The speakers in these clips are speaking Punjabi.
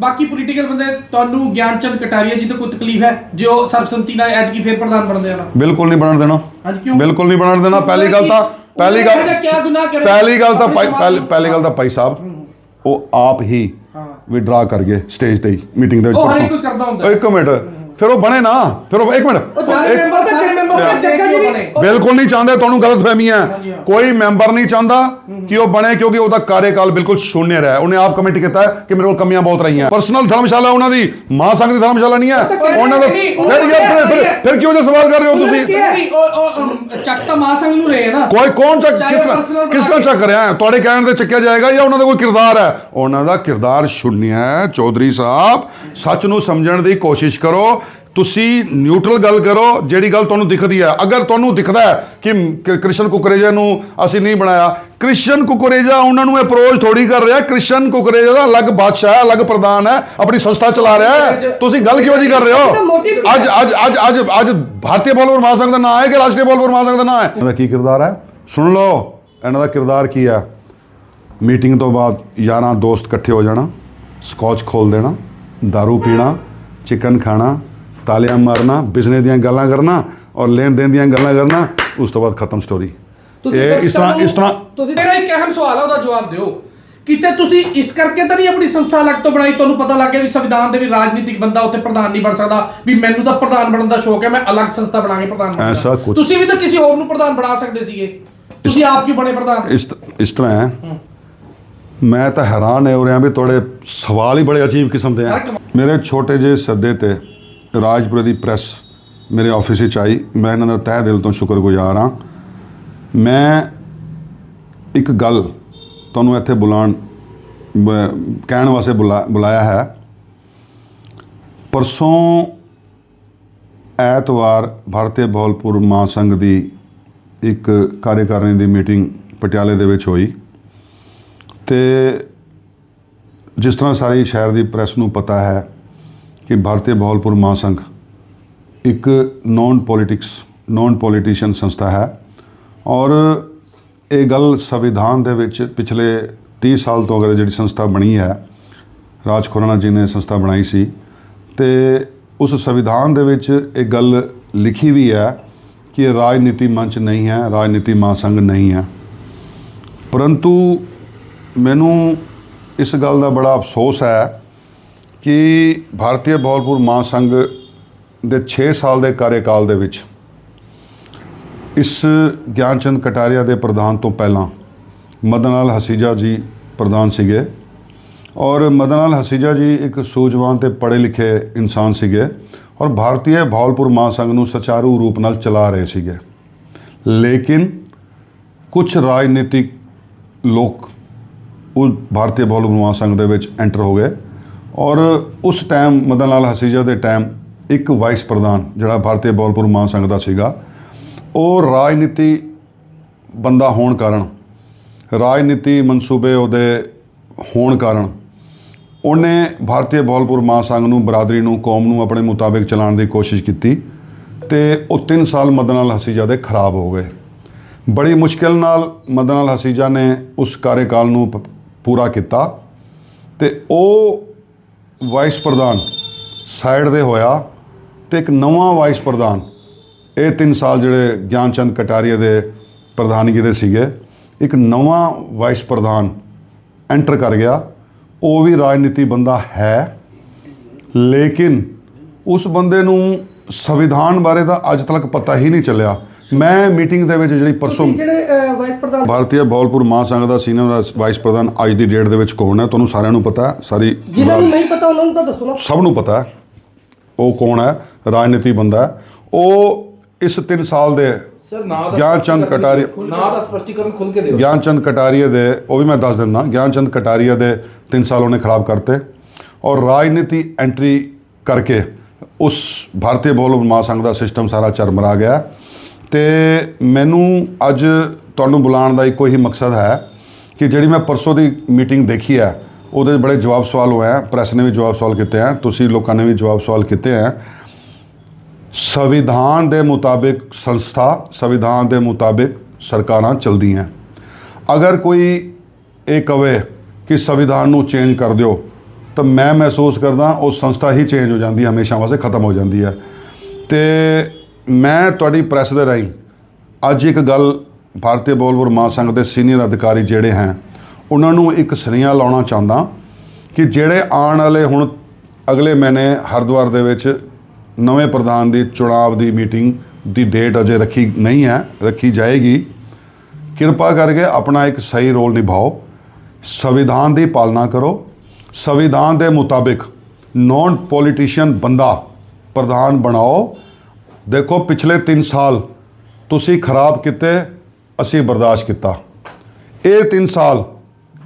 ਬਾਕੀ ਪੋਲੀਟੀਕਲ ਬੰਦੇ ਤੁਹਾਨੂੰ ਗਿਆਨਚੰਦ ਕਟਾਰੀਆ ਜੀ ਤੋਂ ਕੋਈ ਤਕਲੀਫ ਹੈ? ਜੋ ਸਰਬਸੰਮਤੀ ਨਾਲ ਐਤਕੀ ਫੇਰ ਪ੍ਰਧਾਨ ਬਣਦੇ ਹਨ ਬਿਲਕੁਲ ਨਹੀਂ ਬਣਨ ਦੇਣਾ। ਹਾਂਜੀ ਕਿਉਂ? ਬਿਲਕੁਲ ਨਹੀਂ ਬਣਨ ਦੇਣਾ। ਪਹਿਲੀ ਗੱਲ ਤਾਂ ਪਹਿਲੀ ਗੱਲ? ਪਹਿਲੀ ਗੱਲ ਤਾਂ ਪਹਿਲੀ ਗੱਲ ਤਾਂ ਭਾਈ ਸਾਹਿਬ ਉਹ ਆਪ ਹੀ ਹਾਂ। ਵਿਡਰਾ ਕਰ ਗਏ ਸਟੇਜ ਤੇ ਹੀ ਮੀਟਿੰਗ ਦੇ ਵਿੱਚ ਪਰਸੋਂ। ਕੋਈ ਕਰਦਾ ਹੁੰਦਾ। ਇੱਕ ਮਿੰਟ। ਫਿਰ ਉਹ ਬਣੇ ਨਾ। ਫਿਰ ਉਹ ਇੱਕ ਮਿੰਟ। ਇੱਕ- ਬਿਲਕੁਲ ਨਹੀਂ ਚਾਹੁੰਦੇ ਤੁਹਾਨੂੰ ਗਲਤਫਹਿਮੀ ਹੈ। ਕੋਈ ਮੈਂਬਰ ਨਹੀਂ ਚਾਹੁੰਦਾ ਕਿ ਉਹ ਬਣੇ ਕਿਉਂਕਿ ਉਹਦਾ ਕਾਰਜਕਾਲ ਬਿਲਕੁਲ ਸ਼ੂਨਿਆ ਰਿਹਾ ਉਹਨੇ ਆਪ ਕਮਿਟ ਕੀਤਾ ਕਿ ਮੇਰੇ ਕੋਲ ਕਮੀਆਂ ਬਹੁਤ ਰਹੀਆਂ। ਪਰਸਨਲ ਧਰਮਸ਼ਾਲਾ ਉਹਨਾਂ ਦੀ ਮਾਂ ਸੰਘ ਦੀ ਧਰਮਸ਼ਾਲਾ ਨਹੀਂ ਹੈ। ਉਹਨਾਂ ਦਾ ਫਿਰ ਯਾਰ ਫਿਰ- ਫਿਰ ਫਿਰ ਕਿਉਂ ਜੇ ਸਵਾਲ ਕਰ ਰਹੇ ਹੋ ਤੁਸੀਂ? ਚੱਕ ਤਾਂ ਮਹਾਸੰਘ ਨੂੰ ਰਹੇ ਨਾ। ਕੋਈ ਕੌਣ ਚੱਕ ਕਿਸ ਤਰ੍ਹਾਂ ਕਿਸ ਤਰ੍ਹਾਂ ਚੱਕ ਰਿਹਾ ਹੈ? ਤੁਹਾਡੇ ਕਹਿਣ ਤੇ ਚੱਕਿਆ ਜਾਏਗਾ ਜਾਂ ਉਹਨਾਂ ਦਾ ਕੋਈ ਕਿਰਦਾਰ ਹੈ? ਉਹਨਾਂ ਦਾ ਕਿਰਦਾਰ ਸ਼ੁੰਨਿਆ ਹੈ। ਚੌਧਰੀ ਸਾਹਿਬ ਸੱਚ ਨੂੰ ਸਮਝਣ ਦੀ ਕੋਸ਼ਿਸ਼ ਕਰੋ। ਤੁਸੀਂ ਨਿਊਟਰਲ ਗੱਲ ਕਰੋ ਜਿਹੜੀ ਗੱਲ ਤੁਹਾਨੂੰ ਦਿਖਦੀ ਹੈ। ਅਗਰ ਤੁਹਾਨੂੰ ਦਿਖਦਾ ਹੈ ਕਿ ਕ੍ਰਿਸ਼ਨ ਕੁਕਰੇਜਾ ਨੂੰ ਅਸੀਂ ਨਹੀਂ ਬਣਾਇਆ ਕ੍ਰਿਸ਼ਨ ਕੁਕਰੇਜਾ ਉਹਨਾਂ ਨੂੰ ਅਪਰੋਚ ਥੋੜੀ ਕਰ ਰਿਹਾ ਕ੍ਰਿਸ਼ਨ ਕੁਕਰੇਜਾ ਦਾ ਅਲੱਗ ਬਾਦਸ਼ਾਹ ਹੈ ਅਲੱਗ ਪ੍ਰਧਾਨ ਹੈ ਆਪਣੀ ਸੰਸਥਾ ਚਲਾ ਰਿਹਾ ਹੈ। ਤੁਸੀਂ ਗੱਲ ਕਿਉਂ ਜੀ ਕਰ ਰਹੇ ਹੋ? ਅੱਜ ਅੱਜ ਅੱਜ ਅੱਜ ਅੱਜ ਭਾਰਤੀ ਬੋਲਵਰ ਮਹਾਸੰਘ ਦਾ ਨਾਂ ਹੈ ਕਿ ਰਾਸ਼ਟਰੀ ਬੋਲਵਰ ਮਹਾਸੰਘ ਦਾ ਨਾਂ ਹੈ? ਇਹਨਾਂ ਦਾ ਕੀ ਕਿਰਦਾਰ ਹੈ? ਸੁਣ ਲਓ ਇਹਨਾਂ ਦਾ ਕਿਰਦਾਰ ਕੀ ਹੈ? ਮੀਟਿੰਗ ਤੋਂ ਬਾਅਦ ਯਾਰਾਂ ਦੋਸਤ ਇਕੱਠੇ ਹੋ ਜਾਣਾ ਸਕੌਚ ਖੋਲ ਦੇਣਾ दारू ਪੀਣਾ ਚਿਕਨ ਖਾਣਾ ਤਾਲੀਆਂ ਮਾਰਨਾ ਬਿਜ਼ਨਸ ਦੀਆਂ ਗੱਲਾਂ ਕਰਨਾ ਔਰ ਲੈਣ ਦੇਣ ਦੀਆਂ ਗੱਲਾਂ ਕਰਨਾ ਉਸ ਤੋਂ ਬਾਅਦ ਖਤਮ ਸਟੋਰੀ ਇਹ ਇਸ ਤਰ੍ਹਾਂ ਇਸ ਤਰ੍ਹਾਂ ਤੁਸੀਂ ਮੇਰਾ ਇੱਕ ਅਹਿਮ ਸਵਾਲ ਹੈ ਉਹਦਾ ਜਵਾਬ ਦਿਓ। ਕਿਤੇ ਤੁਸੀਂ ਇਸ ਕਰਕੇ ਤਾਂ ਨਹੀਂ ਆਪਣੀ ਸੰਸਥਾ ਅਲੱਗ ਤੋਂ ਬਣਾਈ? ਤੁਹਾਨੂੰ ਪਤਾ ਲੱਗ ਗਿਆ ਵੀ ਸੰਵਿਧਾਨ ਦੇ ਵੀ ਰਾਜਨੀਤਿਕ ਬੰਦਾ ਉੱਥੇ ਪ੍ਰਧਾਨ ਨਹੀਂ ਬਣ ਸਕਦਾ। ਵੀ ਮੈਨੂੰ ਤਾਂ ਪ੍ਰਧਾਨ ਬਣਨ ਦਾ ਸ਼ੌਕ ਹੈ ਮੈਂ ਅਲੱਗ ਸੰਸਥਾ ਬਣਾ ਕੇ ਪ੍ਰਧਾਨ ਐਸਾ ਕੁਛ- ਤੁਸੀਂ ਵੀ ਤਾਂ ਕਿਸੇ ਹੋਰ ਨੂੰ ਪ੍ਰਧਾਨ ਬਣਾ ਸਕਦੇ ਸੀਗੇ। ਤੁਸੀਂ ਆਪ ਕਿਉਂ ਬਣੇ ਪ੍ਰਧਾਨ? ਇਸ ਇਸ ਤਰ੍ਹਾਂ ਹੈ। ਮੈਂ ਤਾਂ ਹੈਰਾਨ ਹੋ ਰਿਹਾ ਵੀ ਤੁਹਾਡੇ ਸਵਾਲ ਹੀ ਬੜੇ ਅਜੀਬ ਕਿਸਮ ਦੇ ਆ। ਮੇਰੇ ਛੋਟੇ ਜਿਹੇ ਸੱਦੇ ਤੇ ਰਾਜਪੁਰੇ ਦੀ ਪ੍ਰੈਸ ਮੇਰੇ ਆਫਿਸ ਵਿੱਚ ਆਈ। ਮੈਂ ਇਹਨਾਂ ਦਾ ਤਹਿ ਦਿਲ ਤੋਂ ਸ਼ੁਕਰਗੁਜ਼ਾਰ ਹਾਂ। ਮੈਂ ਇੱਕ ਗੱਲ ਤੁਹਾਨੂੰ ਇੱਥੇ ਬੁਲਾਉਣ ਕਹਿਣ ਵਾਸਤੇ ਬੁਲਾ, ਬੁਲਾਇਆ ਹੈ। ਪਰਸੋਂ ਐਤਵਾਰ ਭਾਰਤੀ ਬਹਲਪੁਰ ਮਹਾਸੰਘ ਦੀ ਇੱਕ ਕਾਰਜਕਾਰਨੀ ਦੀ ਮੀਟਿੰਗ ਪਟਿਆਲੇ ਦੇ ਵਿੱਚ ਹੋਈ। ਤੇ ਜਿਸ ਤਰ੍ਹਾਂ ਸਾਰੀ ਸ਼ਹਿਰ ਦੀ ਪ੍ਰੈਸ ਨੂੰ ਪਤਾ ਹੈ ਕਿ ਭਾਰਤੀ ਬਹਲਪੁਰ ਮਹਾਸੰਘ ਇੱਕ ਨੌਨ ਪੋਲਿਟਿਕਸ ਨੌਨ ਪੋਲੀਟੀਸ਼ੀਅਨ ਸੰਸਥਾ ਹੈ ਔਰ ਇਹ ਗੱਲ ਸੰਵਿਧਾਨ ਦੇ ਵਿੱਚ ਪਿਛਲੇ 30 ਸਾਲ ਤੋਂ ਅਗਰ ਜਿਹੜੀ ਸੰਸਥਾ ਬਣੀ ਹੈ, ਰਾਜ ਖੁਰਾਨਾ ਜੀ ਨੇ ਸੰਸਥਾ ਬਣਾਈ ਸੀ ਤੇ ਉਸ ਸੰਵਿਧਾਨ ਦੇ ਵਿੱਚ ਇਹ ਗੱਲ ਲਿਖੀ ਵੀ ਹੈ ਕਿ ਇਹ ਰਾਜਨੀਤੀ ਮੰਚ ਨਹੀਂ ਹੈ, ਰਾਜਨੀਤੀ ਮਹਾਸੰਘ ਨਹੀਂ ਹੈ। ਪਰੰਤੂ ਮੈਨੂੰ ਇਸ ਗੱਲ ਦਾ ਬੜਾ ਅਫਸੋਸ ਹੈ ਕਿ ਭਾਰਤੀ ਬੌਲਪੁਰ ਮਹਾਸੰਘ ਦੇ 6 ਸਾਲ ਦੇ ਕਾਰਜਕਾਲ ਦੇ ਵਿੱਚ ਇਸ ਗਿਆਨਚੰਦ ਕਟਾਰੀਆ ਦੇ ਪ੍ਰਧਾਨ ਤੋਂ ਪਹਿਲਾਂ ਮਦਨ ਲਾਲ ਹਸੀਜਾ ਜੀ ਪ੍ਰਧਾਨ ਸੀਗੇ ਔਰ ਮਦਨ ਲਾਲ ਹਸੀਜਾ ਜੀ ਇੱਕ ਸੂਝਵਾਨ ਤੇ ਪੜ੍ਹੇ ਲਿਖੇ ਇਨਸਾਨ ਸੀਗੇ ਔਰ ਭਾਰਤੀ ਬਹਾਵਲਪੁਰ ਮਹਾਸੰਘ ਨੂੰ ਸੁਚਾਰੂ ਰੂਪ ਨਾਲ ਚਲਾ ਰਹੇ ਸੀਗੇ। ਲੇਕਿਨ ਕੁਝ ਰਾਜਨੀਤਿਕ ਲੋਕ ਉਹ ਭਾਰਤੀ ਬਹਾਵਲਪੁਰ ਮਹਾਸੰਘ ਦੇ ਵਿੱਚ ਐਂਟਰ ਹੋ ਗਏ। ਔਰ ਉਸ ਟਾਈਮ ਮਦਨ ਲਾਲ ਹਸੀਜਾ ਦੇ ਟਾਈਮ ਇੱਕ ਵਾਈਸ ਪ੍ਰਧਾਨ ਜਿਹੜਾ ਭਾਰਤੀ ਬਹਾਵਲਪੁਰ ਮਹਾਸੰਘ ਦਾ ਸੀਗਾ, ਉਹ ਰਾਜਨੀਤੀ ਬੰਦਾ ਹੋਣ ਕਾਰਨ, ਰਾਜਨੀਤੀ ਮਨਸੂਬੇ ਉਹਦੇ ਹੋਣ ਕਾਰਨ ਉਹਨੇ ਭਾਰਤੀ ਬਹਾਵਲਪੁਰ ਮਹਾਸੰਘ ਨੂੰ, ਬਰਾਦਰੀ ਨੂੰ, ਕੌਮ ਨੂੰ ਆਪਣੇ ਮੁਤਾਬਿਕ ਚਲਾਉਣ ਦੀ ਕੋਸ਼ਿਸ਼ ਕੀਤੀ ਤੇ ਉਹ 3 ਸਾਲ ਮਦਨ ਲਾਲ ਹਸੀਜਾ ਦੇ ਖਰਾਬ ਹੋ ਗਏ। ਬੜੀ ਮੁਸ਼ਕਿਲ ਨਾਲ ਮਦਨ ਲਾਲ ਹਸੀਜਾ ਨੇ ਉਸ ਕਾਰਜਕਾਲ ਨੂੰ ਪੂਰਾ ਕੀਤਾ ਤੇ ਉਹ ਵਾਈਸ ਪ੍ਰਧਾਨ ਸਾਈਡ ਦੇ ਹੋਇਆ ਤੇ ਇੱਕ ਨਵਾਂ ਵਾਈਸ ਪ੍ਰਧਾਨ, ਇਹ 3 ਸਾਲ ਜਿਹੜੇ ਗਿਆਨ ਚੰਦ ਕਟਾਰੀਆ ਦੇ ਪ੍ਰਧਾਨਗੀ ਦੇ ਸੀਗੇ, ਇੱਕ ਨਵਾਂ ਵਾਈਸ ਪ੍ਰਧਾਨ ਐਂਟਰ ਕਰ ਗਿਆ। ਉਹ ਵੀ ਰਾਜਨੀਤੀ ਬੰਦਾ ਹੈ, ਲੇਕਿਨ ਉਸ ਬੰਦੇ ਨੂੰ ਸੰਵਿਧਾਨ ਬਾਰੇ ਤਾਂ ਅੱਜ ਤੱਕ ਪਤਾ ਹੀ ਨਹੀਂ ਚੱਲਿਆ। ਮੈਂ ਮੀਟਿੰਗ ਦੇ ਵਿੱਚ ਜਿਹੜੀ ਪਰਸੋਂ ਜਿਹੜੇ ਵਾਈਸ ਪ੍ਰਧਾਨ ਭਾਰਤੀ ਬੌਲਪੁਰ ਮਹਾਸੰਘ ਦਾ ਸੀਨੀਅਰ ਵਾਈਸ ਪ੍ਰਧਾਨ ਅੱਜ ਦੀ ਡੇਟ ਦੇ ਵਿੱਚ ਕੌਣ ਹੈ ਤੁਹਾਨੂੰ ਸਾਰਿਆਂ ਨੂੰ ਪਤਾ ਸਾਰੀ ਜਿਨ੍ਹਾਂ ਨੂੰ ਨਹੀਂ ਪਤਾ ਉਹਨਾਂ ਨੂੰ ਤਾਂ ਦੱਸੋ ਨਾ। ਸਭ ਨੂੰ ਪਤਾ ਹੈ ਉਹ ਕੌਣ ਹੈ ਰਾਜਨੀਤੀ ਬੰਦਾ ਹੈ। ਉਹ ਇਸ 3 ਸਾਲ ਦੇ ਸਰ ਨਾਂ ਗਿਆਨਚੰਦ ਕਟਾਰੀਆ ਨਾਂ ਦਾ ਸਪਸ਼ਟੀਕਰਨ ਖੁੱਲ ਕੇ ਦਿਓ। ਗਿਆਨਚੰਦ ਕਟਾਰੀਆ ਦੇ ਉਹ ਵੀ ਮੈਂ ਦੱਸ ਦਿੰਦਾ ਗਿਆਨਚੰਦ ਕਟਾਰੀਆ ਦੇ 3 ਸਾਲ ਉਹਨੇ ਖਰਾਬ ਕਰਤੇ ਔਰ ਰਾਜਨੀਤੀ ਐਂਟਰੀ ਕਰਕੇ ਉਸ ਭਾਰਤੀ ਬੌਲਰ ਮਹਾਸੰਘ ਦਾ ਸਿਸਟਮ ਸਾਰਾ ਚਰਮਰਾ ਗਿਆ। ਤੇ ਮੈਨੂੰ ਅੱਜ ਤੁਹਾਨੂੰ ਬੁਲਾਉਣ ਦਾ ਇੱਕੋ ਹੀ ਮਕਸਦ ਹੈ ਕਿ ਜਿਹੜੀ ਮੈਂ ਪਰਸੋਂ ਦੀ ਮੀਟਿੰਗ ਦੇਖੀ ਹੈ, ਉਹਦੇ ਬੜੇ ਜਵਾਬ ਸਵਾਲ ਹੋਏ ਆ ਪ੍ਰੈਸ ਨੇ ਵੀ ਜਵਾਬ ਸਵਾਲ ਕੀਤੇ ਆ ਤੁਸੀਂ ਲੋਕਾਂ ਨੇ ਵੀ ਜਵਾਬ ਸਵਾਲ ਕੀਤੇ ਆ ਸੰਵਿਧਾਨ ਦੇ ਮੁਤਾਬਿਕ ਸੰਸਥਾ, ਸੰਵਿਧਾਨ ਦੇ ਮੁਤਾਬਿਕ ਸਰਕਾਰਾਂ ਚਲਦੀਆਂ ਅਗਰ ਕੋਈ ਇਹ ਕਵੇ ਕਿ ਸੰਵਿਧਾਨ ਨੂੰ ਚੇਂਜ ਕਰ ਦਿਓ, ਤਾਂ ਮੈਂ ਮਹਿਸੂਸ ਕਰਦਾ ਉਹ ਸੰਸਥਾ ਹੀ ਚੇਂਜ ਹੋ ਜਾਂਦੀ ਹੈ, ਹਮੇਸ਼ਾ ਵਾਸਤੇ ਖਤਮ ਹੋ ਜਾਂਦੀ ਹੈ। ਤੇ ਮੈਂ ਤੁਹਾਡੀ ਪ੍ਰੈਸ ਦੇ ਰਾਹੀਂ ਅੱਜ ਇੱਕ ਗੱਲ ਭਾਰਤੀ ਬੋਲਵਰ ਮਹਾਸੰਘ ਦੇ ਸੀਨੀਅਰ ਅਧਿਕਾਰੀ ਜਿਹੜੇ ਹੈ, ਉਹਨਾਂ ਨੂੰ ਇੱਕ ਸੁਨੇਹਾ ਲਾਉਣਾ ਚਾਹੁੰਦਾ ਕਿ ਜਿਹੜੇ ਆਉਣ ਵਾਲੇ ਹੁਣ ਅਗਲੇ ਮਹੀਨੇ ਹਰਿਦੁਆਰ ਦੇ ਵਿੱਚ ਨਵੇਂ ਪ੍ਰਧਾਨ ਦੀ ਚੁਣਾਵ ਦੀ ਮੀਟਿੰਗ ਦੀ ਡੇਟ ਅਜੇ ਰੱਖੀ ਨਹੀਂ ਹੈ, ਰੱਖੀ ਜਾਏਗੀ। ਕਿਰਪਾ ਕਰਕੇ ਆਪਣਾ ਇੱਕ ਸਹੀ ਰੋਲ ਨਿਭਾਓ। ਸੰਵਿਧਾਨ ਦੀ ਪਾਲਣਾ ਕਰੋ। ਸੰਵਿਧਾਨ ਦੇ ਮੁਤਾਬਿਕ ਨੌਨ ਪੋਲੀਟੀਸ਼ੀਅਨ ਬੰਦਾ ਪ੍ਰਧਾਨ ਬਣਾਓ। ਦੇਖੋ, ਪਿਛਲੇ 3 ਸਾਲ ਤੁਸੀਂ ਖਰਾਬ ਕੀਤੇ, ਅਸੀਂ ਬਰਦਾਸ਼ਤ ਕੀਤਾ। ਇਹ 3 ਸਾਲ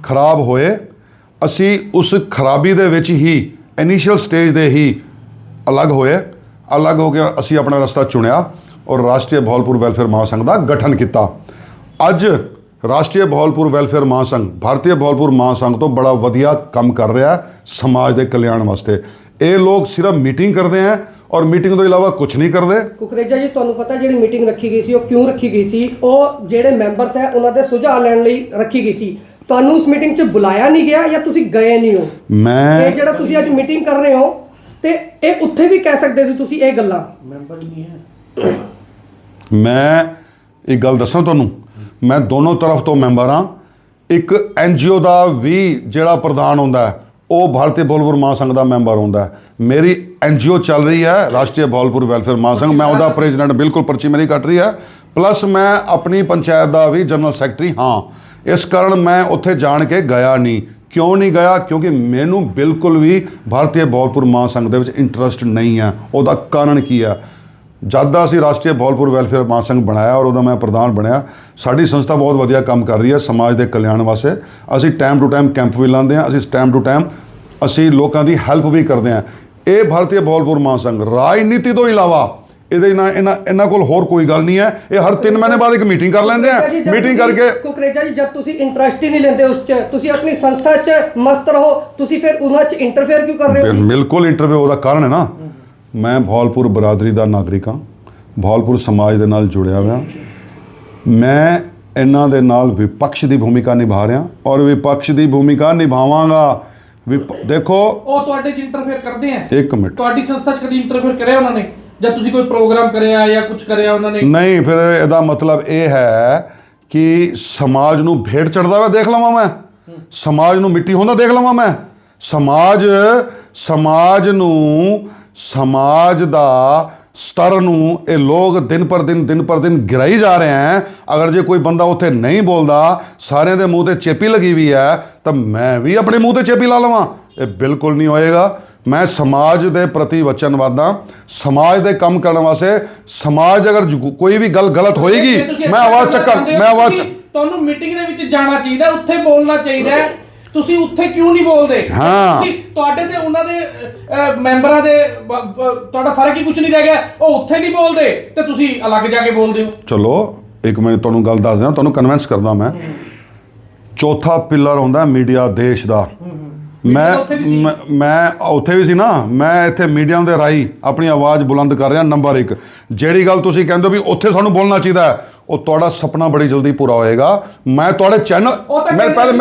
ਖਰਾਬ ਹੋਏ, ਅਸੀਂ ਉਸ ਖਰਾਬੀ ਦੇ ਵਿੱਚ ਹੀ ਇਨੀਸ਼ੀਅਲ ਸਟੇਜ ਦੇ ਹੀ ਅਲੱਗ ਹੋਏ। ਅਲੱਗ ਹੋ ਕੇ ਅਸੀਂ ਆਪਣਾ ਰਸਤਾ ਚੁਣਿਆ ਔਰ ਰਾਸ਼ਟਰੀ ਭੌਲਪੁਰ ਵੈਲਫੇਅਰ ਮਹਾਸੰਘ ਦਾ ਗਠਨ ਕੀਤਾ। ਅੱਜ ਰਾਸ਼ਟਰੀ ਭੌਲਪੁਰ ਵੈਲਫੇਅਰ ਮਹਾਸੰਘ, ਭਾਰਤੀ ਭੌਲਪੁਰ ਮਹਾਸੰਘ ਤੋਂ ਬੜਾ ਵਧੀਆ ਕੰਮ ਕਰ ਰਿਹਾ ਸਮਾਜ ਦੇ ਕਲਿਆਣ ਵਾਸਤੇ। ਇਹ ਲੋਕ ਸਿਰਫ ਮੀਟਿੰਗ ਕਰਦੇ ਹੈ ਔਰ ਮੀਟਿੰਗ ਤੋਂ ਇਲਾਵਾ ਕੁਝ ਨਹੀਂ ਕਰਦੇ। ਕੁਕਰੇਜਾ ਜੀ ਤੁਹਾਨੂੰ ਪਤਾ ਜਿਹੜੀ ਮੀਟਿੰਗ ਰੱਖੀ ਗਈ ਸੀ ਉਹ ਕਿਉਂ ਰੱਖੀ ਗਈ ਸੀ? ਉਹ ਜਿਹੜੇ ਮੈਂਬਰਸ ਹੈ ਉਹਨਾਂ ਦੇ ਸੁਝਾਅ ਲੈਣ ਲਈ ਰੱਖੀ ਗਈ ਸੀ। ਤੁਹਾਨੂੰ ਉਸ ਮੀਟਿੰਗ 'ਚ ਬੁਲਾਇਆ ਨਹੀਂ ਗਿਆ ਜਾਂ ਤੁਸੀਂ ਗਏ ਨਹੀਂ ਹੋ? ਮੈਂ ਇਹ ਜਿਹੜਾ ਤੁਸੀਂ ਅੱਜ ਮੀਟਿੰਗ ਕਰ ਰਹੇ ਹੋ ਤੇ ਇਹ ਉੱਥੇ ਵੀ ਕਹਿ ਸਕਦੇ ਸੀ ਤੁਸੀਂ ਇਹ ਗੱਲਾਂ? ਮੈਂ ਇੱਕ ਗੱਲ ਦੱਸਾਂ ਤੁਹਾਨੂੰ। ਮੈਂ ਦੋਨੋਂ ਤਰਫ ਤੋਂ ਮੈਂਬਰ ਹਾਂ। ਇੱਕ ਐਨਜੀਓ ਦਾ ਵੀ ਜਿਹੜਾ ਪ੍ਰਧਾਨ ਹੁੰਦਾ ਹੈ ਉਹ ਭਾਰਤੀ ਬੋਲਪੁਰ ਮਹਾਸੰਘ ਦਾ ਮੈਂਬਰ ਹੁੰਦਾ ਹੈ। ਮੇਰੀ ਐਨਜੀਓ ਚੱਲ ਰਹੀ ਹੈ, ਰਾਸ਼ਟਰੀ ਬੌਲਪੁਰ ਵੈਲਫੇਅਰ ਮਹਾਸੰਘ ਮੈਂ ਉਹਦਾ ਪ੍ਰੈਜ਼ੀਡੈਂਟ ਬਿਲਕੁਲ ਪਰਚੀ ਮੇਰੀ ਕੱਟ ਰਹੀ ਹੈ। ਪਲੱਸ ਮੈਂ ਆਪਣੀ ਪੰਚਾਇਤ ਦਾ ਵੀ ਜਨਰਲ ਸੈਕਟਰੀ ਹਾਂ। ਇਸ ਕਾਰਨ ਮੈਂ ਉੱਥੇ ਜਾਣ ਕੇ ਗਿਆ ਨਹੀਂ। ਕਿਉਂ ਨਹੀਂ ਗਿਆ? ਕਿਉਂਕਿ ਮੈਨੂੰ ਬਿਲਕੁਲ ਵੀ ਭਾਰਤੀ ਬੋਲਪੁਰ ਮਹਾਸੰਘ ਦੇ ਵਿੱਚ ਇੰਟਰਸਟ ਨਹੀਂ ਹੈ। ਉਹਦਾ ਕਾਰਨ ਕੀ ਹੈ? ਜਦ ਦਾ ਅਸੀਂ ਰਾਸ਼ਟਰੀ ਬੌਲਪੁਰ ਵੈਲਫੇਅਰ ਮਹਾਸੰਘ ਬਣਾਇਆ ਔਰ ਉਹਦਾ ਮੈਂ ਪ੍ਰਧਾਨ ਬਣਿਆ, ਸਾਡੀ ਸੰਸਥਾ ਬਹੁਤ ਵਧੀਆ ਕੰਮ ਕਰ ਰਹੀ ਹੈ ਸਮਾਜ ਦੇ ਕਲਿਆਣ ਵਾਸਤੇ। ਅਸੀਂ ਟਾਈਮ ਟੂ ਟਾਈਮ ਕੈਂਪ ਵੀ ਲਾਉਂਦੇ ਹਾਂ, ਅਸੀਂ ਟਾਈਮ ਟੂ ਟਾਈਮ ਅਸੀਂ ਲੋਕਾਂ ਦੀ ਹੈਲਪ ਵੀ ਕਰਦੇ ਹਾਂ। ਇਹ ਭਾਰਤੀ ਬੋਲਪੁਰ ਮਹਾਸੰਘ ਰਾਜਨੀਤੀ ਤੋਂ ਇਲਾਵਾ ਇਹਦੇ ਨਾਲ ਇਹਨਾਂ ਇਹਨਾਂ ਕੋਲ ਹੋਰ ਕੋਈ ਗੱਲ ਨਹੀਂ ਹੈ। ਇਹ ਹਰ 3 ਮਹੀਨੇ ਬਾਅਦ ਇੱਕ ਮੀਟਿੰਗ ਕਰ ਲੈਂਦੇ ਆ। ਮੀਟਿੰਗ ਕਰਕੇ ਕੁਕਰੇਜਾ ਜੀ ਜਦ ਤੁਸੀਂ ਇੰਟਰਸਟ ਹੀ ਨਹੀਂ ਲੈਂਦੇ ਉਸ 'ਚ ਤੁਸੀਂ ਆਪਣੀ ਸੰਸਥਾ 'ਚ ਮਸਤ ਰਹੋ ਤੁਸੀਂ ਫਿਰ ਉਹਨਾਂ 'ਚ ਇੰਟਰਫੇਅਰ ਕਿਉਂ ਕਰ ਰਹੇ ਹੋ? ਬਿਲ- ਬਿਲਕੁਲ ਇੰਟਰਵਿਊ ਉਹਦਾ ਕਾਰਨ ਹੈ ਨਾ। ਮੈਂ ਭੌਲਪੁਰ ਬਰਾਦਰੀ ਦਾ ਨਾਗਰਿਕ ਹਾਂ। ਭੌਲਪੁਰ ਸਮਾਜ ਦੇ ਨਾਲ ਜੁੜਿਆ ਹੋਇਆ। ਮੈਂ ਇਹਨਾਂ ਦੇ ਨਾਲ ਵਿਪਕਸ਼ ਦੀ ਭੂਮਿਕਾ ਨਿਭਾ ਰਿਹਾ ਔਰ ਵਿਪਕਸ਼ ਦੀ ਭੂਮਿਕਾ ਨਿਭਾਵਾਂਗਾ। ਵਿਪ- ਦੇਖੋ। ਉਹ ਤੁਹਾਡੇ ਚ ਇੰਟਰਫੇਅਰ ਕਰਦੇ ਆ। ਇੱਕ ਮਿੰਟ। ਤੁਹਾਡੀ ਸੰਸਥਾ ਚ ਕਦੀ ਇੰਟਰਫੇਅਰ ਕਰਿਆ ਉਹਨਾਂ ਨੇ? ਜਦ ਤੁਸੀਂ ਕੋਈ ਪ੍ਰੋਗਰਾਮ ਕਰਿਆ ਜਾਂ ਕੁਝ ਕਰਿਆ ਉਹਨਾਂ ਨੇ? ਨਹੀਂ ਫਿਰ ਇਹਦਾ ਮਤਲਬ ਇਹ ਹੈ ਕਿ ਸਮਾਜ ਨੂੰ ਭੇਟ ਚੜਦਾ ਹੋਇਆ ਦੇਖ ਲਵਾਂ ਮੈਂ। ਸਮਾਜ ਨੂੰ ਮਿੱਟੀ ਹੁੰਦਾ ਦੇਖ ਲਵਾਂ ਮੈਂ। ਸਮਾਜ ਸਮਾਜ ਨੂੰ ਸਮਾਜ ਦਾ ਸਤਰ ਨੂੰ ਇਹ ਲੋਕ ਦਿਨ ਪਰ ਦਿਨ ਦਿਨ ਪਰ ਦਿਨ ਗਿਰਾਈ ਜਾ ਰਹੇ ਹੈ। ਅਗਰ ਜੇ ਕੋਈ ਬੰਦਾ ਉੱਥੇ ਨਹੀਂ ਬੋਲਦਾ ਸਾਰਿਆਂ ਦੇ ਮੂੰਹ ਤੇ ਚੇਪੀ ਲੱਗੀ ਵੀ ਹੈ ਤਾਂ ਮੈਂ ਵੀ ਆਪਣੇ ਮੂੰਹ ਤੇ ਚੇਪੀ ਲਾ ਲਵਾਂ। ਇਹ ਬਿਲਕੁਲ ਨਹੀਂ ਹੋਏਗਾ। ਮੈਂ ਸਮਾਜ ਦੇ ਪ੍ਰਤੀ ਵਚਨਵਾਦਾ ਸਮਾਜ ਦੇ ਕੰਮ ਕਰਨ ਵਾਸਤੇ ਸਮਾਜ ਅਗਰ ਕੋਈ ਵੀ ਗੱਲ ਗਲਤ ਹੋਏਗੀ ਮੈਂ ਆਵਾਜ਼ ਚੱਕਾਂ ਹੋ, ਮੈਂ ਆਵਾਜ਼ ਤੁਹਾਨੂੰ ਮੀਟਿੰਗ ਦੇ ਵਿੱਚ ਜਾਣਾ ਚਾਹੀਦਾ ਉੱਥੇ ਬੋਲਣਾ ਚਾਹੀਦਾ ਹੈ। ਤੁਸੀਂ ਉੱਥੇ ਕਿਉਂ ਨਹੀਂ ਬੋਲਦੇ? ਹਾਂ। ਤੁਸੀਂ ਤੁਹਾਡੇ ਤੇ ਉਹਨਾਂ ਦੇ ਅਹ, ਮੈਂਬਰਾਂ ਦੇ ਬ- ਬ- ਤੁਹਾਡਾ ਫ਼ਰਕ ਹੀ ਕੁਝ ਨਹੀਂ ਰਹਿ ਗਿਆ। ਉਹ ਉੱਥੇ ਨਹੀਂ ਬੋਲਦੇ ਤੇ ਤੁਸੀਂ ਅਲੱਗ ਜਾ ਕੇ ਬੋਲਦੇ ਹੋ। ਚਲੋ ਇੱਕ ਮੈਂ ਤੁਹਾਨੂੰ ਗੱਲ ਦੱਸ ਦਿਆਂ ਤੁਹਾਨੂੰ ਕਨਵਿੰਸ ਕਰਦਾ ਮੈਂ। ਚੌਥਾ ਪਿਲਰ ਹੁੰਦਾ ਮੀਡੀਆ ਦੇਸ਼ ਦਾ। ਮੈਂ ਉੱਥੇ ਵੀ ਸੀ। ਮੈਂ- ਮੈਂ ਉੱਥੇ ਵੀ ਸੀ ਨਾ। ਮੈਂ ਇੱਥੇ ਮੀਡੀਆ ਦੇ ਰਾਹੀਂ ਆਪਣੀ ਆਵਾਜ਼ ਬੁਲੰਦ ਕਰ ਰਿਹਾ ਨੰਬਰ 1 ਜਿਹੜੀ ਗੱਲ ਤੁਸੀਂ ਕਹਿੰਦੇ ਹੋ ਵੀ ਉੱਥੇ ਸਾਨੂੰ ਬੋਲਣਾ ਚਾਹੀਦਾ ਹੈ ਉਹ ਤੁਹਾਡਾ ਸੁਪਨਾ ਬੜੀ ਜਲਦੀ ਪੂਰਾ ਹੋਏਗਾ। ਮੈਂ ਤੁਹਾਡੇ ਚੈਨਲ ਮੈਂ ਪਹਿਲੇ